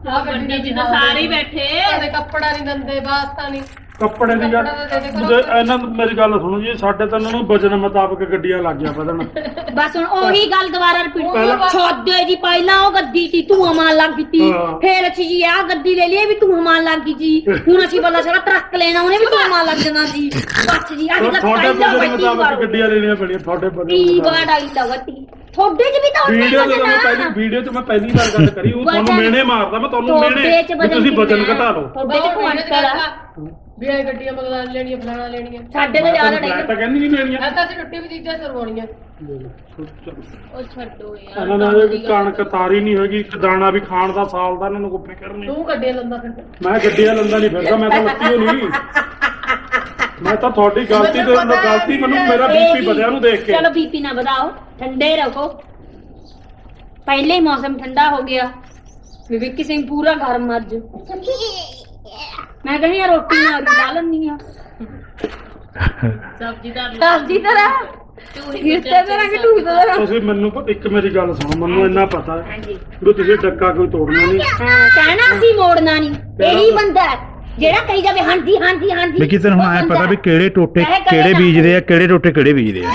ਆ ਗੱਡੀ ਤਾਂ ਸਾਰੇ ਹੀ ਬੈਠੇ। ਕਦੇ ਕੱਪੜਾ ਨਹੀਂ ਦਿੰਦੇ ਵਾਸਤਾ ਨਹੀਂ ਕੱਪੜੇ ਦੀ ਗੱਲ ਕੱਪੜਾ ਤਾਂ ਦੇ ਦੇ ਕਰੋ। ਜੇ ਇਹਨਾਂ ਨੂੰ ਮੇਰੀ ਗੱਲ ਸੁਣੋ ਜੀ ਸਾਡੇ ਤਾਂ ਇਹਨਾਂ ਨੂੰ ਵਜਨ ਮੁਤਾਬਕ ਗੱਡੀਆਂ ਲੱਗ ਗਿਆ ਵਧਣ [laughs] ਬਸ ਹੁਣ ਉਹੀ ਗੱਲ ਦੁਬਾਰਾ ਪਹਿਲਾਂ- ਰਿਪੀਟ ਛੋਦੇ ਜੀ ਪਹਿਲਾਂ ਉਹ ਗੱਦੀ ਸੀ ਤੂੰ ਮਾਨ ਲੱਗ ਗਈ ਸੀ। ਹਾਂ। ਫੇਰ ਅਸੀਂ ਜੀ ਆਹ ਗੱਦੀ ਲੈ ਲਈ ਵੀ ਤੂੰ ਮਾਨ ਲੱਗ ਗਈ ਜੀ। ਹੁਣ ਅਸੀਂ ਬੱਲਾ ਸਾਰਾ ਟਰੱਕ ਲੈਣਾ ਉਹਨੇ ਵੀ ਤੂੰ ਮਾਨ ਲੱਗ ਜਾਣਾ ਜੀ। ਬਸ ਜੀ ਅੱਜ ਤੱਕ ਤੁਹਾਡੇ ਪਹਿਲਾਂ ਵਜਨ ਵੱਡੀ ਮੁਤਾਬਕ ਵਾਰ ਗੱਡੀਆਂ ਲੈਣੀਆਂ ਪੈਣੀਆਂ ਤੁਹਾਡੇ ਟੀ ਵਜਨ ਵਾਰ ਵਾਲੀ ਲਗਤੀ ਥੋੜੇ ਚ ਵੀ ਤਾਂ ਉਹਨੇ ਵੀਡੀਓ ਜਦੋਂ ਮੈਂ ਪਹਿਲੀ ਵੀਡੀਓ 'ਚ ਮੈਂ ਪਹਿਲੀ ਵਾਰ ਗੱਲ ਕਰੀ ਉਹ ਤੁਹਾਨੂੰ ਵਜਨ- ਮੇਨੇ ਮਾਰਦਾ ਮੈਂ ਤੁਹਾਨੂੰ ਚ ਵੀ ਤੁਸੀਂ ਵਜਨ? ਘਟਾ ਲਓ। ਥੋੜੇ ਚ ਕੁਆਂਟਲ ਆ ਵੀ ਇਹ ਗੱਡੀਆਂ ਮਗਲਾ ਲੈਣੀਆਂ ਫਲਾਣਾ ਲੈਣੀਆਂ। ਸਾਡੇ ਤੇ ਮੈਂ ਜ਼ਿਆਦਾ ਨਹੀਂ ਤਾਂ ਕਹਿੰਦੀ ਨਹੀਂ ਲੈਣੀਆਂ। ਮੈਂ ਤਾਂ ਅਸੀਂ ਟੁੱਟੀ ਵੀ ਚੀਜ਼ਾਂ ਸਰਵਾਉਣੀਆਂ। ਉਹ ਛੱਡੋ ਇਹਨਾਂ ਨੇ ਵੀ ਕਣਕ ਤਾਰੀ ਨਹੀਂ ਹੈਗੀ ਇੱਕ ਦਾਣਾ ਵੀ ਖਾਣ ਦਾ ਸਾਲ ਦਾ ਇਹਨਾਂ ਨੂੰ ਕੋਈ ਫਿਕਰ ਨਹੀਂ ਤੂੰ ਗੱਡੀਆਂ ਲੰਦਾ ਫਿਰ ਮੈਂ ਗੱਡੀਆਂ ਲੰਦਾ ਨਹੀਂ ਫਿਰਦਾ ਮੈਂ ਤਾਂ ਲੱਤੀ ਹੋ ਨਹੀਂ ਮੈਂ ਤਾਂ ਤੁਹਾਡੀ ਗਲਤੀ ਤੇ ਗਲਤੀ ਮੈਨੂੰ ਮੇਰਾ ਬੀਪੀ ਵਧਿਆ ਨੂੰ ਦੇਖ ਕੇ। ਚਲੋ ਬੀਪੀ ਨਾ ਵਧਾਓ ਠੰਡੇ ਰਹੋ। ਪਹਿਲੇ ਹੀ ਮੌਸਮ ਠੰਡਾ ਹੋ ਗਿਆ। ਵਿਵੇਕੀ ਸਿੰਘ ਪੂਰਾ ਗਰਮ ਅੱਜ। ਮੈਂ ਕਹਿੰਦੀ ਆ ਰੋਟੀ ਨਾਲ ਲਾ ਲੈਣੀ ਆ। ਸਬਜ਼ੀ ਦਾ ਸਬਜ਼ੀ ਤਰ੍ਹਾਂ ਕਿਤੇ ਤਰ੍ਹਾਂ ਕਿ ਟੂਈ ਤਰ੍ਹਾਂ ਤੁਸੀਂ ਮੈਨੂੰ ਪ- ਇੱਕ ਮੇਰੀ ਗੱਲ ਸੁਣੋ ਮੈਨੂੰ ਇੰਨਾ ਪਤਾ ਹੈ ਹਾਂਜੀ। ਵੀ ਤੁਸੀਂ ਡੱਕਾ ਕੋਈ ਤੋੜਨਾ ਨਹੀਂ। ਹਾਂ ਕਹਿਣਾ ਸੀ ਮੋੜਨਾ ਨਹੀਂ। ਇਹੀ ਬੰਦਾ ਹੈ, ਜਿਹੜਾ ਕਹੀ ਜਾਵੇ ਹਾਂਜੀ ਹਾਂਜੀ ਹਾਂਜੀ। ਵੀ ਕਿਸੇ ਨੂੰ ਹੁਣ ਉਹ ਐ ਬੰਦਾ ਪਤਾ ਵੀ ਹੈ। ਕਿਹੜੇ ਟੋਟੇ ਚਾਹੇ ਕਦੇ ਕਿਹੜੇ ਨਾ- ਬੀਜਦੇ ਆ ਕਿਹੜੇ ਟੋਟੇ ਕਿਹੜੇ ਬੀਜਦੇ ਆ।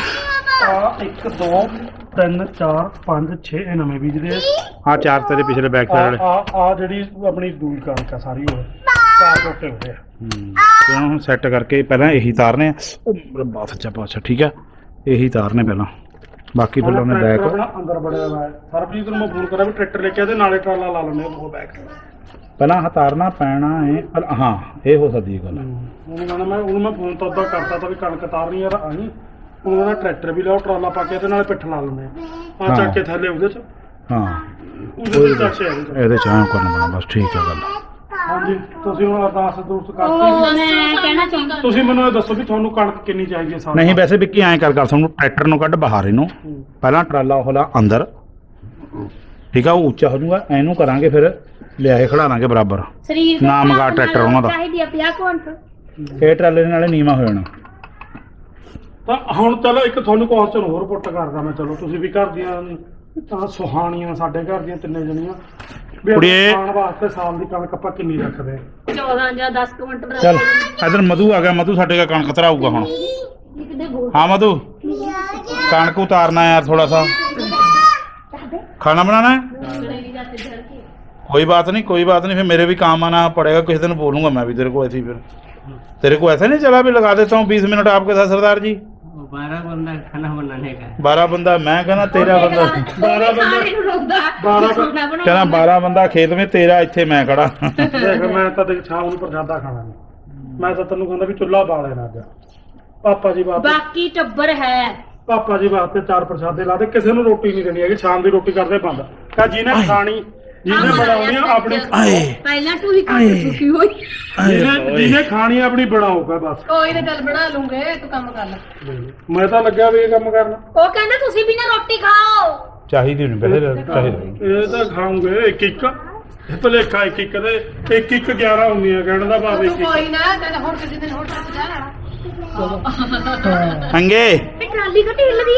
ਆ 1 2 3 4 5 6 ਇਹ ਨਵੇਂ ਬੀਜਦੇ ਆ। ਆ ਚਾਰ ਤੇਰੇ ਪਿਛਲੇ ਬੈਕ ਆ ਸਾਈਡ ਆ ਆ ਜਿਹੜੀ ਆਪਣੀ ਦੂਈ ਕਣਕ ਆ ਸਾਰੀ ਉਹ। ਚਾਰ ਟੋਟੇ ਹੋਏ ਆ। ਤੇ ਹੁਣ ਸੈੱਟ ਕਰਕੇ ਪਹਿਲਾਂ ਇਹੀ ਤਾਰਨੇ ਆ। ਉਹ ਮੇਰਾ ਬਾਤ ਸੱਚਾ ਪਾਛਾ ਠੀਕ ਆ? ਇਹੀ ਤਾਰਨੇ ਪਹਿਲਾਂ। ਬਾਕੀ ਫਿਰ ਉਹਨੇ ਟਰੈਕਟਰ ਬੈਕ ਆਪਣਾ ਅੰਦਰ ਬੜਿਆ ਹੋਇਆ। ਹੈ ਸਰਬਜੀਤ ਨੂੰ ਮੈਂ ਫੋਨ ਕਰਿਆ ਵੀ ਟਰੈਕਟਰ ਲੈ ਕੇ ਆਦੇ ਨਾਲੇ ਟਰਾਲਾ ਲਾ ਲੈਣੇ ਉਹ ਬੈਕ ਪਹਿਲਾਂ ਆਹ ਤਾਰਨਾ ਪੈਣਾ ਹੈ ਪਰ ਹਾਂ ਇਹ ਹੋ ਸਕਦੀ ਹੈ ਗੱਲ। ਉਹਨੂੰ ਕਹਿੰਦਾ ਮੈਂ ਉਹਨੂੰ ਮੈਂ ਫੋਨ ਤਾਂ ਉਦਾਂ ਕਰਤਾ ਤਾਂ ਵੀ ਕਣਕ ਤਾਰਨੀ ਯਾਰ ਆਈ। ਉਹਨੂੰ ਕਹਿੰਦਾ ਟਰੈਕਟਰ ਵੀ ਲਾਓ ਟਰਾਲਾ ਪਾ ਕੇ ਤੇ ਨਾਲੇ ਪਿੱਠ ਲਾ ਲੈਂਦੇ ਆ। ਆ ਹਾਂ। ਚੱਕ ਕੇ ਥੱਲੇ ਉਹਦੇ ਚ। ਹਾਂ। ਉਹਦੇ ਚ ਚੱਕ ਇਹਦੇ ਚ। ਇਹਦੇ ਚ ਐਂ ਕਰਨਾ ਪੈਣਾ ਬਸ ਠੀਕ ਆ ਗੱਲ। ਹਾਂਜੀ ਤੁਸੀਂ ਹੁਣ ਅਰਦਾਸ ਦੋਸਤ ਉਹ ਕਰਤੀ ਮੈਂ ਕਹਿਣਾ ਚਾਹੁੰਦਾ ਤੁਸੀਂ ਮੈਨੂੰ ਇਹ ਦੱਸੋ ਵੀ ਤੁਹਾਨੂੰ ਕਣਕ ਕਿੰਨੀ ਚਾਹੀਦੀ ਹੈ ਸਾਲ ਨਹੀਂ ਵੈਸੇ ਵਿੱਕੀ ਐਂ ਕਰ ਕਰ ਸਾਨੂੰ ਟਰੈਕਟਰ ਨੂੰ ਕੱਢ ਬਾਹਰ ਇਹਨੂੰ ਹੂੰ। ਪਹਿਲਾਂ ਟਰਾਲਾ ਉਹਲਾ ਅੰਦਰ। ਠੀਕ ਆ ਉਹ ਉੱਚਾ ਹੋ ਜਾਊਗਾ ਐਨੂੰ ਕਰਾਂਗੇ ਫਿਰ ਲਿਆਏ ਖੜਾ ਲਾਂਗੇ ਬਰਾਬਰ। ਸਰੀਰ ਨਾ ਮੰਗਾ ਟਰੈਕਟਰ ਉਹਨਾਂ ਦਾ। ਚਾਹੀਦੀ ਆ 50 ਕੁਇੰਟਲ ਇਹ ਟਰਾਲੇ ਦੇ ਨਾਲੇ ਨੀਵਾ ਹੋ ਜਾਣਾ। ਤਾਂ ਹੁਣ ਚਲੋ ਇੱਕ ਤੁਹਾਨੂੰ ਕੁਐਸਚਨ ਹੋਰ ਪੁੱਟ ਕਰਦਾ ਮੈਂ ਚਲੋ ਤੁਸੀਂ ਵੀ ਘਰ ਦੀਆਂ ਤਾਂ ਸੁਹਾਣੀਆਂ ਸਾਡੇ ਘਰ ਦੀਆਂ ਤਿੰਨੇ ਜਣੀਆਂ। ਕੁੜੀਏ। ਖਾਣ ਵਾਸਤੇ ਸਾਲ ਦੀ ਕਣਕ ਆਪਾਂ ਕਿੰਨੀ ਰੱਖਦੇ 14 ਜਾਂ 10 ਕੁਇੰਟਲ ਚੱਲ ਇਧਰ ਮਧੂ ਆ ਗਿਆ ਮਧੂ ਸਾਡੇ ਦਾ ਕਣਕ ਧਰਾਊਗਾ ਹੁਣ ਕਿਤੇ ਬੋਲ हाँ मधु कणक उतारना है यार थोड़ा सा खाना बनाना है कोई बात नहीं कोई बात नहीं फिर मेरे भी काम आना पड़ेगा किसी दिन बोलूंगा मैं भी तेरे को ऐसे ही फिर तेरे को ऐसे नहीं चला भी लगा देता हूँ बीस मिनट आपके साथ सरदार जी 12 ਬੰਦਾ ਖਾਣਾ ਬਣਾਣੇ ਦਾ 12 ਬੰਦਾ ਮੈਂ ਕਹਿੰਦਾ 13 ਬੰਦਾ 12 ਬੰਦਾ ਮੈਨੂੰ ਰੋਕਦਾ 12 ਕਹਿੰਦਾ 12 ਬੰਦਾ ਖੇਤ ਵਿੱਚ 13 ਇੱਥੇ ਮੈਂ ਖੜਾ ਦੇਖ ਮੈਂ ਤਾਂ ਤੇ ਸ਼ਾਮ ਨੂੰ ਪ੍ਰਸ਼ਾਦਾ ਖਾਣਾ ਨਹੀਂ ਮੈਂ ਤਾਂ ਤੈਨੂੰ ਕਹਿੰਦਾ ਵੀ ਚੁੱਲ੍ਹਾ ਬਾਲ ਲੈਣਾ ਅੱਜ ਪਾਪਾ ਜੀ ਬਾਤ ਬਾਕੀ ਟੱਬਰ ਹੈ। ਪਾਪਾ ਜੀ ਵਾਸਤੇ ਚਾਰ ਪ੍ਰਸ਼ਾਦੇ ਲਾ ਦੇ ਕਿਸੇ ਨੂੰ ਰੋਟੀ ਨਹੀਂ ਦੇਣੀ ਹੈਗੀ ਸ਼ਾਮ ਦੀ ਰੋਟੀ ਕਰਦੇ ਬੰਦ। ਤਾਂ ਜਿਹਨੇ ਖਾਣੀ ਜਿਹਨੇ ਬਣਾਉਣੀਆਂ ਆਪਣੇ ਆਏ। ਪਹਿਲਾਂ ਤੂੰ ਹੀ ਕੱਟ ਚੁੱਕੀ ਹੋਈ। ਜਿਹਨੇ ਜਿਹਨੇ ਖਾਣੀ ਆਪਣੀ ਬਣਾਓਗਾ ਬਸ। ਕੋਈ ਨਾ ਚੱਲ ਬਣਾ ਲੂੰਗੇ ਤੂੰ ਕੰਮ ਕਰ ਲੈ। ਮੈਂ ਤਾਂ ਲੱਗਿਆ ਵੀ ਇਹ ਕੰਮ ਕਰਨਾ। ਉਹ ਕਹਿੰਦਾ ਤੁਸੀਂ ਵੀ ਨਾ ਰੋਟੀ ਖਾਓ। ਚਾਹੀਦੀ ਨਹੀਂ ਪਹਿਲੇ ਚਾਹੀਦੀ ਇਹ ਤਾਂ ਖਾਉਂਗੇ ਇੱਕ ਇੱਕ। ਭਲੇਖਾ ਇੱਕ ਇੱਕ ਦੇ। ਇੱਕ ਇੱਕ 11 ਹੁੰਦੀਆਂ ਕਹਿਣ ਦਾ ਭਾਵ ਇੱਕ ਕੋਈ ਨਾ ਤੈਨੂੰ ਹੋਰ ਕਿਸੇ ਦਿਨ ਹੋਰ ਟੱਪ ਜਾ ਹੰਗੇ ਤੇ ਟਰਾਲੀ ਘਟੀ ਹਿੱਲਦੀ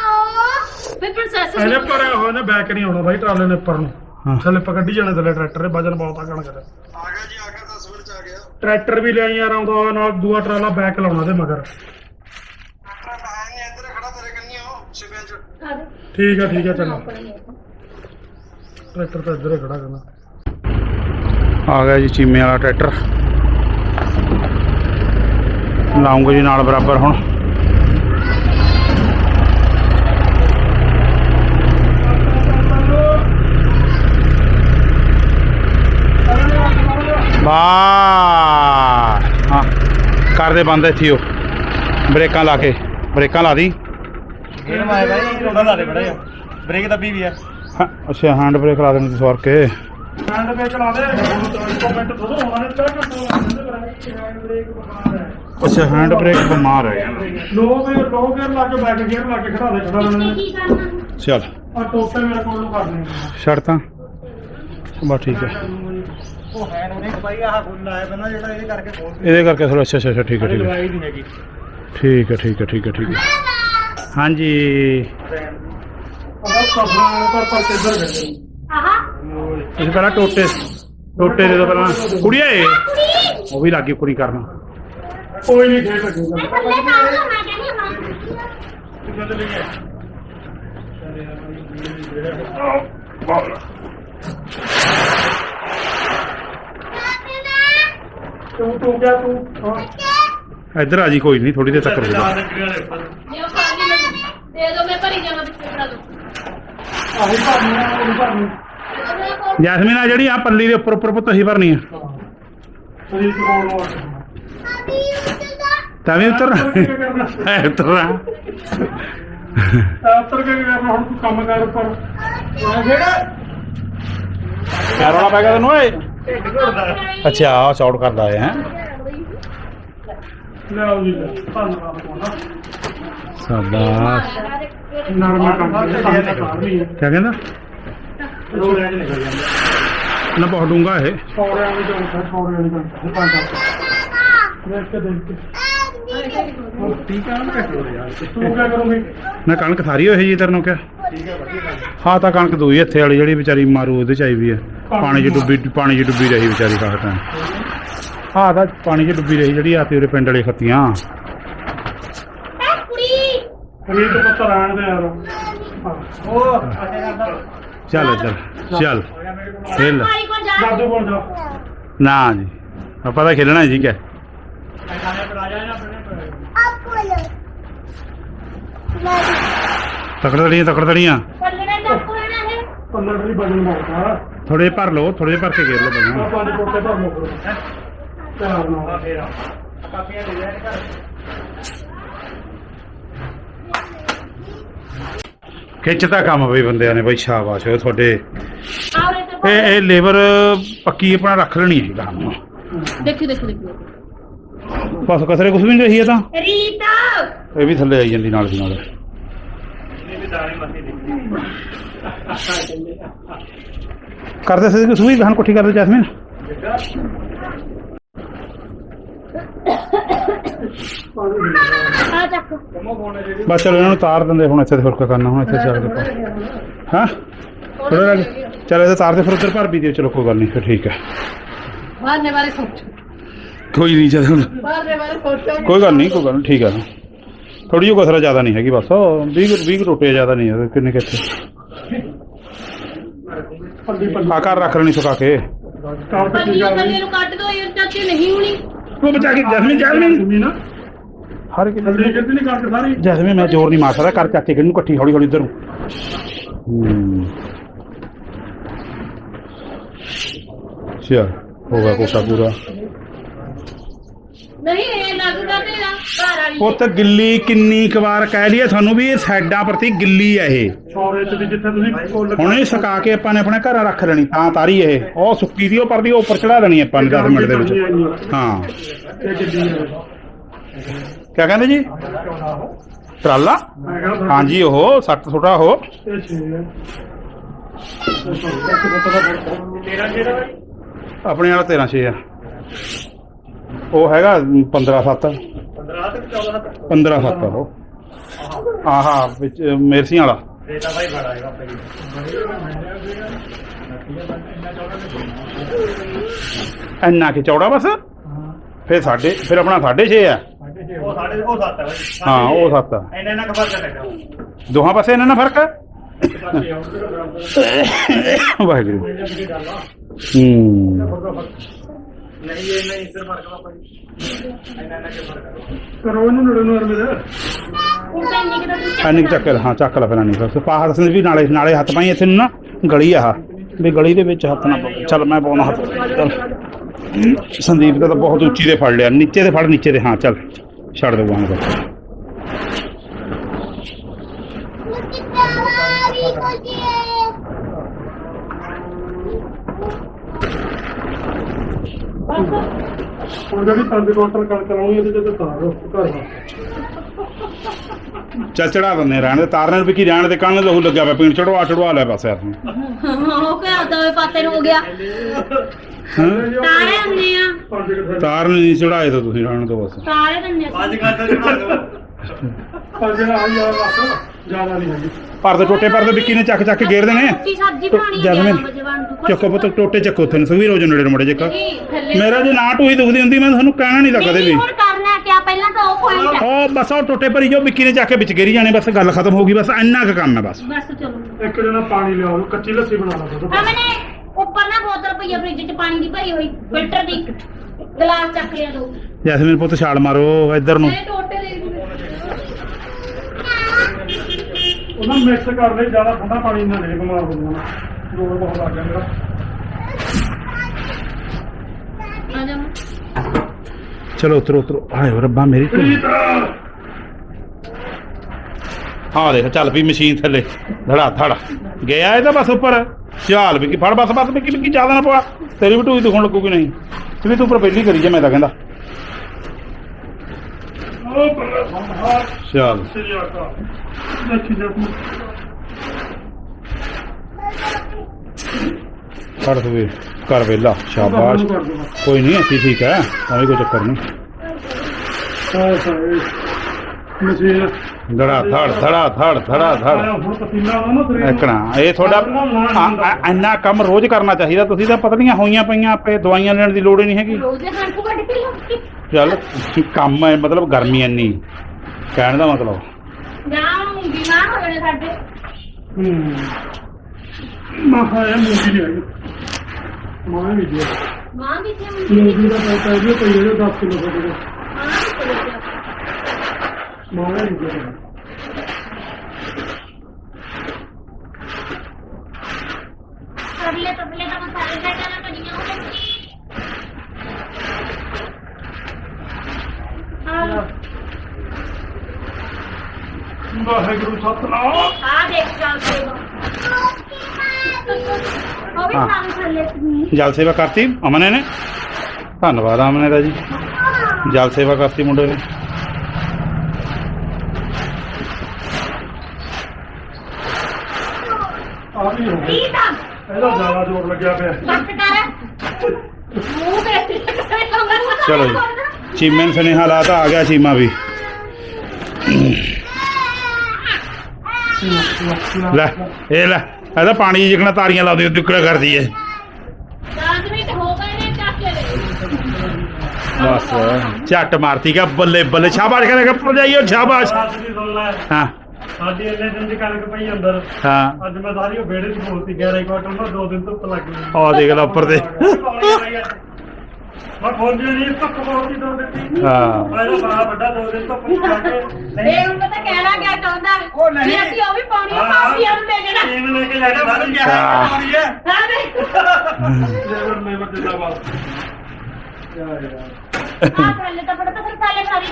ਫਿਰ ਪ੍ਰੋਸੈਸ ਇਹਨੇ ਭਰਿਆ ਹੋਇਆ ਨੇ ਬੈਕ ਨਹੀਂ ਆਉਣਾ ਬਾਈ ਟਰਾਲੇ ਨੇ ਉੱਪਰ ਹਾਂ। ਨੂੰ ਥੱਲੇ ਕੱਢੀ ਜਾਣੇ ਥੱਲੇ ਟਰੈਕਟਰ ਦੇ ਵਜਨ ਬਹੁਤ ਆ ਕਣਕ ਦਾ। ਆ ਗਿਆ ਜੀ ਆ ਗਿਆ 10 ਮਿੰਟ ਚ ਆ ਗਿਆ। ਟਰੈਕਟਰ ਵੀ ਲੈ ਯਾਰ ਆਉਂਦਾ ਹੋਇਆ ਨਾਲ ਦੂਆ ਟਰਾਲਾ ਬੈਕ ਲਾਉਣਾ ਦੇ ਮਗਰ। ਠੀਕ ਆ ਠੀਕ ਆ ਚੱਲ। ਟਰੈਕਟਰ ਤਾਂ ਇੱਧਰ ਹੀ ਖੜਾ ਕਰਨਾ। ਆ ਗਿਆ ਜੀ ਚੀਮੇ ਵਾਲਾ ਟਰੈਕਟਰ। ਲਾਉਂਗੇ ਜੀ ਨਾਲ ਬਰਾਬਰ ਹੁਣ। ਵਾਹ। ਹਾਂ ਕਰਦੇ ਬੰਦ ਇੱਥੇ ਉਹ ਬ੍ਰੇਕਾਂ ਲਾ ਕੇ ਬ੍ਰੇਕਾਂ ਲਾ ਦੀ। ਗੇਰ ਮਾਏ ਭਾਈ ਰੋੜਾ ਲਾ ਦੇ ਬੜਾ ਬ੍ਰੇਕ ਦੱਬੀ ਵੀ ਆ। ਹਾਂ, ਅੱਛਾ ਹੈਂਡ ਬ੍ਰੇਕ ਲਾ ਦੇਣੀ ਸਵਾਰ ਕੇ। ਹੈਂਡ ਬ੍ਰੇਕ ਲਾ ਦੇ। ਹੋਣਾ ਨੇ ਬ੍ਰੇਕ ਬਣਾ ਰਿਹਾ ਅੱਛਾ ਹੈਂਡ ਬ੍ਰੇਕ ਬਿਮਾਰ ਹੈ ਲੋ ਗੇਅਰ ਲੋ ਗੇਅਰ ਲਾ ਕੇ ਬੈਕ ਗੇਅਰ ਲਾ ਕੇ ਖੜਾ ਦੇ ਖੜਾ ਕਰਨਾ ਚੱਲ। ਆ ਟੋਟੇ ਮੇਰੇ ਕੋਲ ਨੂੰ ਕਰਨੇ ਛੱਡ ਤਾਂ। ਬਸ ਠੀਕ ਹੈ। ਉਹ ਹੈਂਡ ਬ੍ਰੇਕ ਭਾਈ ਆਹ ਖੁੱਲ ਆਇਆ ਪਹਿਲਾਂ ਜਿਹੜਾ ਇਹ ਕਰਕੇ ਖੋਲ ਇਹਦੇ ਕਰਕੇ ਥੋੜਾ ਅੱਛਾ ਅੱਛਾ ਅੱਛਾ, ਠੀਕ ਹੈ ਠੀਕ ਹੈ। ਲਵਾਈ ਨਹੀਂ ਹੈਗੀ। ਠੀਕ ਹੈ ਠੀਕ ਹੈ ਠੀਕ ਹੈ ਠੀਕ ਹੈ। ਹਾਂਜੀ। ਉਹਦਾ ਸਫਰਾਂ ਵਾਲੇ ਪਰ ਪਰ ਕਿੱਧਰ ਗਏ ਆਹਾ। ਤੁਸੀਂ ਪਹਿਲਾਂ ਟੋਟੇ ਟੋਟੇ ਦੇ ਦੋ ਪਹਿਲਾਂ। ਕੁੜੀਏ ਉਹ ਵੀ ਲੱਗੀ ਕੁੜੀ ਕਰਨ। ਕੋਈ ਨਹੀਂ ਖੇਡ ਲੱਗੇਗਾ ਥੱਲੇ ਤਾਂ ਆਉਣਾ ਮੈਂ ਕਹਿੰਦੀ ਹਾਂ ਤੂੰ ਤੂੰ ਕਿਆ ਤੂੰ। ਹਾਂ। ਇੱਧਰ ਆ ਜੀ ਕੋਈ ਨਹੀਂ ਥੋੜੀ ਦੇਰ ਤੱਕ ਰੁਕੋ ਲਿਓ ਮੈਨੂੰ ਦੇ ਦੋ ਮੈਂ ਭਰੀ ਜਾਵਾਂ ਪਿੱਛੇ ਫੜਾ ਦੋ। ਆਹੀ ਭਰਨੀ ਆ ਉਹਦੀ ਭਰਨੀ ਜੈਸਮੀਨ ਆ ਜਿਹੜੀ ਆ ਪੱਲੀ ਦੇ ਉੱਪਰ ਉੱਪਰ ਪੁੱਤ ਹੀ ਭਰਨੀ ਆ। ਸਰੀਰ ਕੋਲ ਨੂੰ ਤਾਂ ਵੀ ਉੱਤਰ। ਐ ਉਤਰਨਾ ਉੱਤਰ ਕੇ ਕੀ ਕਰਨਾ ਹੁਣ ਤੂੰ ਕੰਮ ਕਰ ਉੱਪਰ। ਕਿਆ ਰੌਲਾ ਪੈ ਗਿਆ ਤੈਨੂੰ ਓਏ। ਅੱਛਾ ਆ। ਸ਼ਾਰਟ ਕਰਦਾ ਹੈ ਹੈਂ? ਜੀ ਧੰਨਵਾਦ। ਤੁਹਾਡਾ ਸਾਬਾਸ਼ ਨਰਮਾ ਕੰਮ ਕਰਨੀ ਹੈ। ਕਿਆ ਕਹਿੰਦਾ? ਰੋਡ ਐਂਡ ਨਿਕਲ ਜਾਂਦਾ। ਨਾ ਬਹੁਤ ਡੂੰਗਾ ਇਹ। ਸੌਰਿਆਂ ਦੀ ਜੰਗ ਸੌਰਿਆਂ ਦੀ ਜੰਗ ਪੰਜ ਦੇਖ ਕੇ ਦੇਖ ਕੇ। ਠੀਕ ਆ ਨਾ ਘੱਟ ਹੋ ਰਿਹਾ ਤੂੰ ਕਿਆ ਕਰੂੰਗੀ? ਨਾ ਕਣਕ ਸਾਰੀ ਹੋਈ ਜੀ ਤੇਰੇ ਨੂੰ ਕਿਆ? ਹੈ ਹਾਂ ਤਾਂ ਕਣਕ ਦੂਈ ਇੱਥੇ ਵਾਲੀ ਜਿਹੜੀ ਵਿਚਾਰੀ ਮਾਰੂ ਉਹਦੇ ਚ ਆਈ ਵੀ ਹੈ ਪਾਣੀ 'ਚ ਡੁੱਬੀ ਪਾਣੀ 'ਚ ਡੁੱਬੀ ਰਹੀ ਵਿਚਾਰੀ ਕਾਫੀ ਟਾਈਮ ਹਾਂ ਤਾਂ ਪਾਣੀ 'ਚ ਡੁੱਬੀ ਰਹੀ ਜਿਹੜੀ ਆਤੀ ਉਹਦੇ ਪਿੰਡ ਵਾਲੀ ਖੱਤੀਆਂ। ਐ ਕੁੜੀ ਰੀਤ ਪੁੱਤਰ ਆਣ ਦੇ ਯਾਰ। ਹਾਂ। ਉਹ ਅੱਗੇ ਕਰਦਾ ਚੱਲ ਚੱਲ ਚੱਲ। ਖੇਲ। ਦਾਦੂ ਕੋਲ ਜਾ। ਨਾ ਜੀ ਆਪਾਂ ਤਾਂ ਖੇਲਣਾ ਜੀ ਕਿਆ। ਖਾਣੇ ਪਰ ਆ ਜਾਏ ਨਾ ਆਪਣੇ ਤਕੜ ਤੜੀਆਂ ਤਕੜ ਤੜੀਆਂ ਪੱਲੜੇ ਦਾ ਮਾਰਦਾ ਥੋੜੇ ਭਰ ਲਓ ਥੋੜੇ ਭਰ ਕੇ ਗੇਰ ਲਓ ਆ ਪਹਿਲਾਂ ਪੰਜ ਕੋਟੇ ਭਰ ਲੋ ਕਰੋ ਚਾਰ ਨਾਲ। ਫੇਰ ਆ ਕਾਪੀਆਂ ਦੇ ਘਰ। ਖਿੱਚਦਾ ਕੰਮ ਬਈ ਬੰਦਿਆਂ ਨੇ ਬਈ ਸ਼ਾਬਾਸ਼ ਓਏ ਤੁਹਾਡੇ। ਆਉਰੇ ਤੇ ਇਹ ਇਹ ਲੇਬਰ ਪੱਕੀ ਆਪਣਾ ਰੱਖ ਲੈਣੀ ਹੈ ਕੰਮ। ਦੇਖੋ ਦੇਖੋ ਦੇਖੋ। ਬਸ ਕਸਰੇ ਕੁਛ ਵੀ ਨਹੀਂ ਰਹੀ ਇਹ ਤਾਂ? ਰੀਤ! ਇਹ ਵੀ ਥੱਲੇ ਆਈ ਜਾਂਦੀ ਨਾਲ ਦੀ ਨਾਲ ਇਹ ਵੀ ਦਾਣੇ ਮੱਥੇ ਦੇਖੀ ਕਰਦੇ ਸੀ ਕਿ ਸੂਈ ਗਹਨ ਕੋਠੀ ਕਰਦੇ ਜੈਸਮੀਨ? ਆ ਚੱਕ। ਜਮੋ ਫੋਨ ਜਿਹੜੀ ਬਸ ਚਲੋ ਇਹਨਾਂ ਨੂੰ ਤਾਰ ਦਿੰਦੇ ਹੁਣ ਇੱਥੇ ਤੇ ਫਿਰ ਕੀ ਕਰਨਾ ਹੁਣ ਇੱਥੇ ਚੱਲ ਕੇ ਹਾਂ? ਥੋੜਾ ਲੱਗ ਚਲ ਇਹਦੇ ਤਾਰ ਦੇ ਫਿਰ ਉੱਧਰ ਭਰ ਵੀ ਦਿਓ ਚਲੋ ਕੋਈ ਗੱਲ ਨਹੀਂ ਫਿਰ ਠੀਕ ਹੈ। ਬਾਹਰ ਨੇ ਬਾਰੇ ਸੋਚੋ। ਕੋਈ ਨਹੀਂ ਚੱਲ ਹੁਣ। ਬਾਹਰ ਦੇ ਬਾਰੇ ਸੋਚੋ। ਕੋਈ ਗੱਲ ਨਹੀਂ ਕੋਈ ਗੱਲ ਨਹੀਂ ਠੀਕ ਹੈ। ਥੋੜੀ ਜਿਹੀ ਕਸਰਾ ਜ਼ਿਆਦਾ ਨਹੀਂ ਹੈਗੀ ਬਸ 20 20 ਰੋਟੇ ਜ਼ਿਆਦਾ ਨਹੀਂ ਹੈ ਕਿੰਨੇ ਕਿੱਥੇ ਪੱਲੀ ਰੱਖ ਲੈਣੀ ਸੁਕਾ ਕੇ। ਤੇ ਕੀ ਪੱਲੀ ਗੱਲ ਪੱਲੀ ਨੂੰ ਕੱਟ ਦੋ ਯਾਰ ਚਾਚੀ ਨਹੀਂ ਹੋਣੀ। ਉਹ ਬਚਾ ਕੇ ਜੈਸਮੀਨ ਜੈਸਮੀਨ। ਨਹੀਂ ਨਾ ਹਰ ਇੱਕ ਥੱਲੇ ਕਿਤੇ ਨਹੀਂ ਕਰਕੇ ਸਾਰੀ ਜੈਸਮੀਨ ਮੈਂ ਜ਼ੋਰ ਨਹੀਂ ਮਾਰ ਸਕਦਾ ਕਰ ਚਾਚੇ ਕਿਨੂੰ ਇਕੱਠੀ ਹੌਲੀ ਹੌਲੀ ਇੱਧਰ ਨੂੰ। ਹੂੰ। ਚਲ ਹੋ ਗਿਆ ਕੋਟਾ ਪੂਰਾ। ਨਹੀਂ ਇਹ ਲੱਗਦਾ ਤੇਰਾ ਘਰ ਵਾਲੀ ਉਹ ਤਾਂ ਗਿੱਲੀ ਕਿੰਨੀ ਕੁ ਵਾਰ ਕਹਿ ਲਈਏ ਤੁਹਾਨੂੰ ਵੀ ਇਹ ਸਾਈਡਾਂ ਪ੍ਰਤੀ ਗਿੱਲੀ ਆ ਇਹ। ਸੌਰੇ ਚ ਵੀ ਜਿੱਥੇ ਤੁਸੀਂ ਕੋਲ ਹੁਣ ਇਹ ਸੁਕਾ ਕੇ ਆਪਾਂ ਨੇ ਆਪਣੇ ਘਰਾਂ ਰੱਖ ਲੈਣੀ ਤਾਂ ਤਾਰੀ ਇਹ। ਉਹ ਸੁੱਕੀ ਦੀ ਉਹ ਪਰਦੀ ਉਹ ਉੱਪਰ ਚੜਾ ਦੇਣੀ ਆਪਾਂ ਨੇ 10 ਮਿੰਟ ਦੇ ਵਿੱਚ। ਹਾਂ। ਹੈ ਕਿਆ ਕਹਿੰਦੇ ਜੀ? ਟਰਾਲਾ? ਹਾਂਜੀ ਉਹ ਸੱਟ ਥੋੜਾ ਉਹ। ਹੈ ਆਪਣੇ ਵਾਲਾ 13 6 ਆ। ਉਹ ਹੈਗਾ 15 7 15 ਤੱਕ 14 ਤੱਕ 15 7 ਆ ਉਹ ਆਹਾ ਵਿੱਚ ਮੇਰਸੀਆਂ ਵਾਲਾ। ਦੇਤਾ ਭਾਈ ਬੜਾ ਹੈਗਾ ਆਪਣੇ ਇੰਨਾ ਕਿ ਚੌੜਾ ਬਸ? ਫਿਰ ਸਾਡੇ ਫਿਰ ਆਪਣਾ 6.5 ਆ। ਉਹ ਸਾਡੇ ਉਹ ਸੱਤ ਹੈ ਭਾਈ ਹਾਂ ਉਹ 7 ਆ। ਇੰਨਾ ਇੰਨਾ ਕਰ ਲੱਗਾ ਦੋਹਾਂ ਪਾਸੇ ਇਹਨਾਂ ਨਾਲ ਫ਼ਰਕ ਹੈ? ਵਾਹਿਗੁਰੂ। ਹੂੰ ਨਹੀਂ ਇਹ ਨਹੀਂ ਇੱਧਰ ਫ਼ਰਕ ਵਾ ਭਾਈ ਐਨਿਕ ਚੱਕ ਲੈ, ਹਾਂ ਚੱਕ ਲੈ ਪਹਿਲਾਂ ਐਨਿਕ। ਤੇ ਪਾਹੜ ਸਿੰਘ ਵੀ ਨਾਲੇ ਨਾਲੇ ਹੱਥ ਪਾਈ ਇੱਥੇ ਨੂੰ ਨਾ ਗਲੀ ਆ ਵੀ ਗਲੀ ਦੇ ਵਿੱਚ ਹੱਥ ਨਾ ਪਾਓ। ਚੱਲ ਮੈਂ ਪਾਉਣਾ ਹੱਥ। ਚੱਲ। ਸੰਦੀਪ ਦਾ ਤਾਂ ਬਹੁਤ ਉੱਚੀ ਦੇ ਫੜ ਲਿਆ। ਨੀਚੇ ਦੇ ਫੜ ਨੀਚੇ ਦੇ। ਹਾਂ ਚੱਲ। ਛੱਡ ਦੇ ਗਾਂ ਹੁਣ ਜਿਹੜੀ 5 ਕੁਆਂਟਲ ਕਣਕ ਲਾਉਣੀ ਇਹਦੇ ਤੇ ਤਾਰ ਘਰ ਵਾ ਚੱਲ ਚੜਾ ਦਿੰਦੇ ਆ, ਰਹਿਣ ਦੇ ਤਾਰਨੇ ਵੀ ਕੀ ਰਹਿਣ ਦੇ ਕੰਨ ਲਹੂ ਲੱਗਿਆ ਪਿਆ ਪੀਣ ਚੜਵਾ ਚੜਵਾ ਲੈ ਪਾਸੇ ਉਹ ਕਿਹਾ ਤਾਂ ਵੇ ਪਾਸੇ ਨੂੰ ਹੋ ਗਿਆ। ਹਾਂ? ਤਾਰੇ ਹੁੰਨੇ ਆ। ਪੰਜ ਕਿੱਥੇ ਤਾਰ ਨਹੀਂ ਚੜਾਏ ਤਾਂ ਤੁਸੀਂ ਰਹਿਣ ਦੋ ਬਸ। ਤਾਰੇ ਦੰਨੇ ਪੰਜ ਘੰਟੇ ਚੜਾ ਦੋ ਪੰਜ ਆ ਯਾਰ ਬਸ ਜ਼ਿਆਦਾ ਨਹੀਂ ਹੈਗੀ। ਪਰਦੇ ਟੋਟੇ ਪਰਦੇ ਵਿੱਕੀ ਨੇ ਚੱਕ ਚੱਕ ਕੇ ਗੇਰ ਦੇਣੇ। ਰੋਟੀ ਸਬਜ਼ੀ ਬਣਾਣੀ ਆ ਜੈਸਮੀਨ, 11 ਵਜੇ ਬਣ ਜੂ ਚੱਕੋ ਪੁੱਤ ਟੋਟੇ ਚੱਕੋ ਉੱਥੇ ਨੂੰ ਸੁਖਵੀਰ ਹੋ ਜਾ ਨੇੜੇ ਨੂੰ ਮੜੇ ਚੱਕ ਮੇਰਾ ਜੇ ਨਾ ਟੂਈ ਦੁਖਦੀ ਹੁੰਦੀ ਮੈਂ ਤੁਹਾਨੂੰ ਕਹਿਣਾ ਨਹੀਂ ਲੱਗਦਾ ਵੀ। ਹੁਣ ਕਰਨਾ ਕਿਆ ਪਹਿਲਾਂ ਤਾਂ ਉਹ ਪੁਆਇੰਟ ਉਹ ਬਸ ਉਹ ਟੋਟੇ ਭਰੀ ਜਾਓ ਵਿੱਕੀ ਨੇ ਚੱਕ ਕੇ ਵਿੱਚ ਗੇਰੀ ਜਾਣੇ ਬਸ ਗੱਲ ਖਤਮ ਹੋ ਗਈ ਬਸ ਇੰਨਾ ਕੁ ਕੰਮ ਹੈ ਬਸ। ਬਸ ਚਲੋ। ਇੱਕ ਜਣਾ ਪਾਣੀ ਲਿਆਓ ਕੱਚੀ ਲੱਸੀ ਬਣਾ ਲਾ ਦੁੱਧ ਆ ਮੈਨੇ ਉੱਪਰ ਨਾ ਬੋਤਲ ਪਈ ਆ ਫ੍ਰਿਜ 'ਚ ਪਾਣੀ ਦੀ ਭਰੀ ਹੋਈ ਫਿਲਟਰ ਦੀ ਗਲਾਸ ਚੱਕ ਲਿਆ ਦੋ। ਜੈਸਮੀਨ ਪੁੱਤ ਛਾਲ ਮਾਰੋ ਇੱਧਰ ਨੂੰ। ਇਹ ਟੋਟੇ ਦੇ ਉਹਨਾਂ ਮਿਕਸ ਕਰ ਜ਼ਿਆਦਾ ਠੰਡਾ ਪਾਣੀ ਨਾਲ ਨਹੀਂ ਬਿਮਾਰ ਹੋ ਜਾਣਾ। ਜੋਰ ਬਹੁਤ ਲੱਗ ਗਿਆ ਮੇਰਾ। ਆ ਜਾ ਚਲੋ ਉਤਰੋ ਉਤਰੋ। ਹਾਏ ਰੱਬਾ ਮੇਰੀ ਧੀ। ਹਾਂ ਦੇਖ ਚੱਲ ਪਈ ਮਸ਼ੀਨ ਥੱਲੇ। ਧੜਾ ਧੜ। ਗਿਆ ਇਹ ਤਾਂ ਬਸ ਉੱਪਰ। ਚਾਲ ਵੀ ਕੀ ਫੜ ਬਸ ਬਸ ਵੀ ਕੀ ਜ਼ਿਆਦਾ ਨਾ ਪਵਾ। ਤੇਰੀ ਵੀ ਟੂਈ ਦੁਖਣ ਲੱਗੂਗੀ ਨਹੀਂ। ਇਹ ਵੀ ਤੂੰ ਉੱਪਰ ਪਹਿਲੀ ਕਰੀ ਜਾ ਮੈਂ ਤਾਂ ਕਹਿੰਦਾ। ਉਹ ਬੱਲੇ ਸੰਭਾਲ। ਚੱਲ। ਸ੍ਰੀ ਅਕਾਲ। ਦੇਖੀ ਜਾ ਤੂੰ ਫੜ ਤੂੰ ਵੀ ਕਰ ਵੇਲਾ ਸ਼ਾਬਾਸ਼। ਕਰ ਕੋਈ ਨਹੀਂ ਅਸੀਂ ਠੀਕ ਹੈ ਤਾਂ ਵੀ ਕੋਈ ਚੱਕਰ ਨਹੀਂ ਹਾਏ ਹਾਏ ਮਸ਼ੀਨ ਧੜਾ ਧੜ ਧੜਾ ਧੜ ਧੜਾ ਧੜ। ਆਇਆ ਹੁਣ ਪਸੀਨਾ ਆਉਂਦਾ ਨਾ ਤੇਰੇ ਐਕਣਾ ਇਹ ਤੁਹਾਡਾ ਆ- ਆ- ਇੰਨਾ ਕੰਮ ਰੋਜ਼ ਕਰਨਾ ਚਾਹੀਦਾ ਤੁਸੀਂ ਤਾਂ ਪਤਲੀਆਂ ਹੋਈਆਂ ਪਈਆਂ ਆਪੇ ਦਵਾਈਆਂ ਲੈਣ ਦੀ ਲੋੜ ਹੀ ਨਹੀਂ ਹੈਗੀ। ਰੋਜ਼ ਹੰਡ ਕੱਢ ਕੇ ਲਾਉਂਗੀ ਚੱਲ ਕੰਮ ਹੈ ਮਤਲਬ ਗਰਮੀ ਇੰਨੀ। ਕਹਿਣ ਦਾ ਮਤਲਬ। ਜਾਂ ਬਿਮਾਰ ਹੋ ਜਾਣੇ ਸਾਡੇ। ਮਾਹਾ ਇਹ ਮੂੰਗੀ ਨਹੀਂ ਹੈਗੀ ਮਾਂ ਵੀ ਜੀ ਮਾਂ ਵੀ ਤੇ ਹੁੰਦੀ ਮੂੰਗੀ ਦਾ ਪੈਸਾ ਜੀ ਪਈ ਹੈ 10 ਕਿਲੋ ਦਾ ਮਾਂ ਵੀ ਜੀ ਅਗਲੇ ਪਗਲੇ ਤਾਂ ਮਸਾਲੇ ਦਾ ਜਾਣਾ ਕੜੀਆਂ ਹੋ ਗਈਆਂ ਹਾਂ ਵਾਹਿਗੁਰੂ ਸਤਨਾਮ। ਆ ਦੇਖ ਚੱਲ ਸੇਵਾ। ਉਹ ਵੀ ਹਾਂ। ਥੱਲੇ ਸੀ। ਜਲ ਸੇਵਾ ਕਰਤੀ ਅਮਨੇ ਨੇ? ਧੰਨਵਾਦ ਅਮਨੇ ਦਾ ਜੀ। ਜਲ ਸੇਵਾ ਕਰਤੀ ਮੁੰਡੇ ਨੇ। ਆ ਵੀ ਹੋ ਗਿਆ ਠੀਕ ਆ। ਇਹਦਾ ਜ਼ਿਆਦਾ ਜ਼ੋਰ ਲੱਗਿਆ ਪਿਆ। ਬਸ ਕਰ। ਮੂੰਹ ਤੇ। ਚਲੋ ਜੀ। ਚੀਮੇ ਨੂੰ ਸੁਨੇਹਾ ਲਾਤਾ ਆ ਗਿਆ ਚੀਮਾ ਵੀ। ਲੈ ਇਹ ਲੈ ਇਹਦਾ ਪਾਣੀ ਜਿਕਣਾ ਤਾਰੀਆਂ ਲਾਉਂਦੀ ਦੁੱਕੜਾ ਕਰਦੀ ਏ। 10 ਮਿੰਟ ਹੋ ਗਏ ਨੇ ਚੱਕ ਲੈ ਬਸ ਝੱਟ ਮਾਰਤੀ ਕਾ ਬੱਲੇ ਬੱਲੇ ਸ਼ਾਬਾਸ਼ ਕਰੇਗਾ ਭਜਾਈਓ ਸ਼ਾਬਾਸ਼। ਹਾਂ। ਸਾਡੀ ਇੰਨੇ ਦਿਨ ਦੀ ਕਣਕ ਪਈ ਅੰਦਰ। ਹਾਂ। ਅੱਜ ਮੈਂ ਸਾਰੀ ਉਹ ਵਿਹੜੇ 'ਚ ਬੋਲਤੀ 11 ਕੁਆਟਰ ਨੂੰ ਦੋ ਦਿਨ ਧੁੱਪ ਲੱਗ ਗਈ। ਉਹ ਦੇਖ ਲੈ ਉੱਪਰ ਤੇ। ਮੈਂ ਫੋਨ ਜੀ ਨਹੀਂ ਧੁੱਪ ਬੋਲਦੀ ਦੋ ਦਿਨ ਦੀ ਹਾਂ। ਮੈਂ ਤਾਂ ਬੜਾ ਵੱਡਾ ਦੋ ਦਿਨ ਧੁੱਪ ਚ ਜਾ ਕੇ। ਇਹ ਹੁਣ ਪਤਾ ਕਹਿਣਾ ਕਿਆ ਚਾਹੁੰਦਾ? ਵੀ ਅਸੀਂ ਉਹ ਵੀ ਪਾਉਣੀ ਆ ਮਾਫੀਆ ਨੂੰ ਦੇ ਦੇਣਾ ਟੀਮ ਲੈ ਕੇ ਜਾਣਾ ਬਾਹਰ ਹਾਂ। ਹਾਂ। ਦੇ ਲੇਬਰ ਲੇਬਰ ਜਿੰਦਾਬਾਦ ਯਾਰ। ਯਾਰ ਆ ਥੱਲੇ ਤਾਂ ਪੜਾ ਤਾਂ ਥੱਲੇ ਸਾਰੀ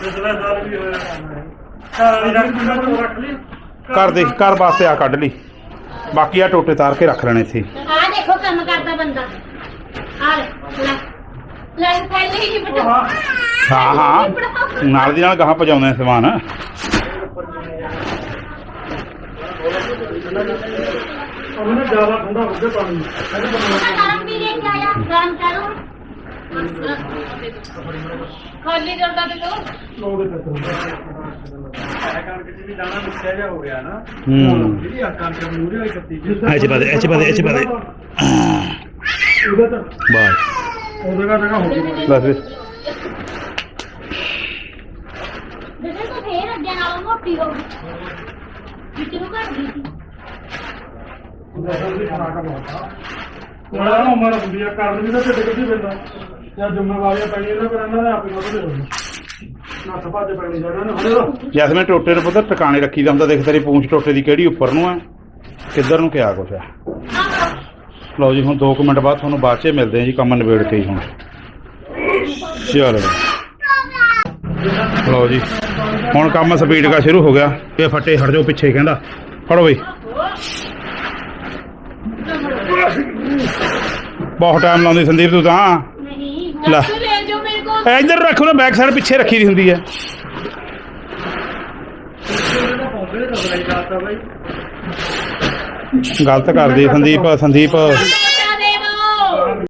ਪਿਛਲੇ ਸਾਲ ਵੀ ਹੋਇਆ ਕੰਮ ਇਹ। ਘਰ ਵਾਲੀ ਰੱਖ ਦਿੰਦਾ ਤੂੰ ਰੱਖ ਲਈ। ਕਰ ਦੇ ਘਰ ਵਾਸਤੇ ਆ ਕੱਢ ਲਈ। ਬਾਕੀ ਆ ਟੋਟੇ ਤਾਰ ਕੇ ਰੱਖ ਲੈਣੇ ਸੀ। ਆ ਦੇਖੋ ਕੰਮ ਕਰਦਾ ਬੰਦਾ। ਆ ਲੈ ਲੈ। ਲੈ ਥੱਲੇ ਹੀ ਹਾਂ ਨਾਲ ਦੀ ਨਾਲ ਗਾਹਾਂ ਪਜਾਉਂਦੇ ਨੇ ਸਮਾਨ। ਉਹਨੇ ਜ਼ਿਆਦਾ ਠੰਡਾ ਹੋ ਗਿਆ ਪਾਣੀ। ਗਰਮ ਵੀ ਲੈ ਕੇ ਆਇਆ ਗਰਮ ਕਰੋ। ਖਾਲੀ ਜਲਦਾ ਦੇ ਦੋ ਤੇ। ਹੋ ਗਿਆ ਨਾ ਹੂੰ। ਜਿਹੜੀ ਆ ਕਣਕ ਮੂਰੇ ਵਾਲੀ ਕੱਤੀ। ਚ ਇਹ ਚ ਪਾ ਦੇ, ਇਹ ਚ ਪਾ ਦੇ, ਇਹ ਚ ਪਾ ਦੇ। ਉਹਦੇ ਤੇ ਬਸ। ਉਹ ਜਗ੍ਹਾ ਜਗ੍ਹਾ ਹੋ ਗਈ। ਬਸ ਫਿਰ। ਦੇਖੋ ਤਾਂ ਫੇਰ ਅੱਗੇ ਨਾਲੋਂ ਮੋਟੀ ਹੋ ਗਈ। ਵਿੱਚ ਨੂੰ ਘਟ ਗਈ ਸੀ। ਉਹਦਾ ਦੀ ਖਰਾਕ ਬਹੁਤ ਆ ਬੜਾ ਨਾ ਉਮਰ ਹੁੰਦੀ ਆ ਕਰਨ ਵੀ ਤਾਂ ਢਿੱਡ ਕਿੱਥੇ ਪੈਂਦਾ। ਜਾਂ ਜ਼ਿੰਮੇਵਾਰੀਆਂ ਪੈਣੀਆਂ ਨੇ ਪਰ ਇਹਨਾਂ ਨੇ ਆਪੇ ਵਧਦੇ ਹੋਣੇ ਨੱਥ ਭੱਜ ਪੈਣੀ ਜਾਣਾ ਨੇ ਹੁਣ ਜੈਸਮੀਨ ਟੋਟੇ ਨੂੰ ਪਤਾ ਟਿਕਾਣੇ ਰੱਖੀ ਦਾ ਹੁੰਦਾ ਦੇਖ ਤੇਰੀ ਪੂੰਛ ਟੋਟੇ ਦੀ ਕਿਹੜੀ ਉੱਪਰ ਨੂੰ ਹੈ ਕਿੱਧਰ ਨੂੰ ਕਿਆ ਕੁਛ ਹੈ ਲਓ ਜੀ, ਹੁਣ 2 ਮਿੰਟ ਬਾਅਦ ਤੁਹਾਨੂੰ ਬਾਅਦ 'ਚ ਮਿਲਦੇ ਹਾਂ ਜੀ, ਕੰਮ ਨਿਬੇੜ ਕੇ ਹੀ ਹੁਣ। ਚਲੋ। ਲਓ ਜੀ, ਹੁਣ ਕੰਮ ਸਪੀਡ ਦਾ ਸ਼ੁਰੂ ਹੋ ਗਿਆ। ਇਹ ਫੱਟੇ ਹਟ ਜਾਓ ਪਿੱਛੇ, ਕਹਿੰਦਾ। ਫੜੋ ਬਈ। ਬਹੁਤ ਟਾਈਮ ਲਾਉਂਦੀ ਸੰਦੀਪ ਤੂੰ ਤਾਂ। ਨਹੀਂ ਲੈ। ਰੱਖ ਮੇਰੇ ਕੋਲ ਇੱਧਰ ਰੱਖੋ ਨਾ ਬੈਕ ਸਾਈਡ ਪਿੱਛੇ ਰੱਖੀ ਦੀ ਹੁੰਦੀ ਹੈ ਤਾਂ ਪੌਦੇ ਤਾਂ ਬਈ ਜਾਤਾ ਬਾਈ ਗਲਤ ਕਰਦੀ ਸੰਦੀਪ ਸੰਦੀਪ।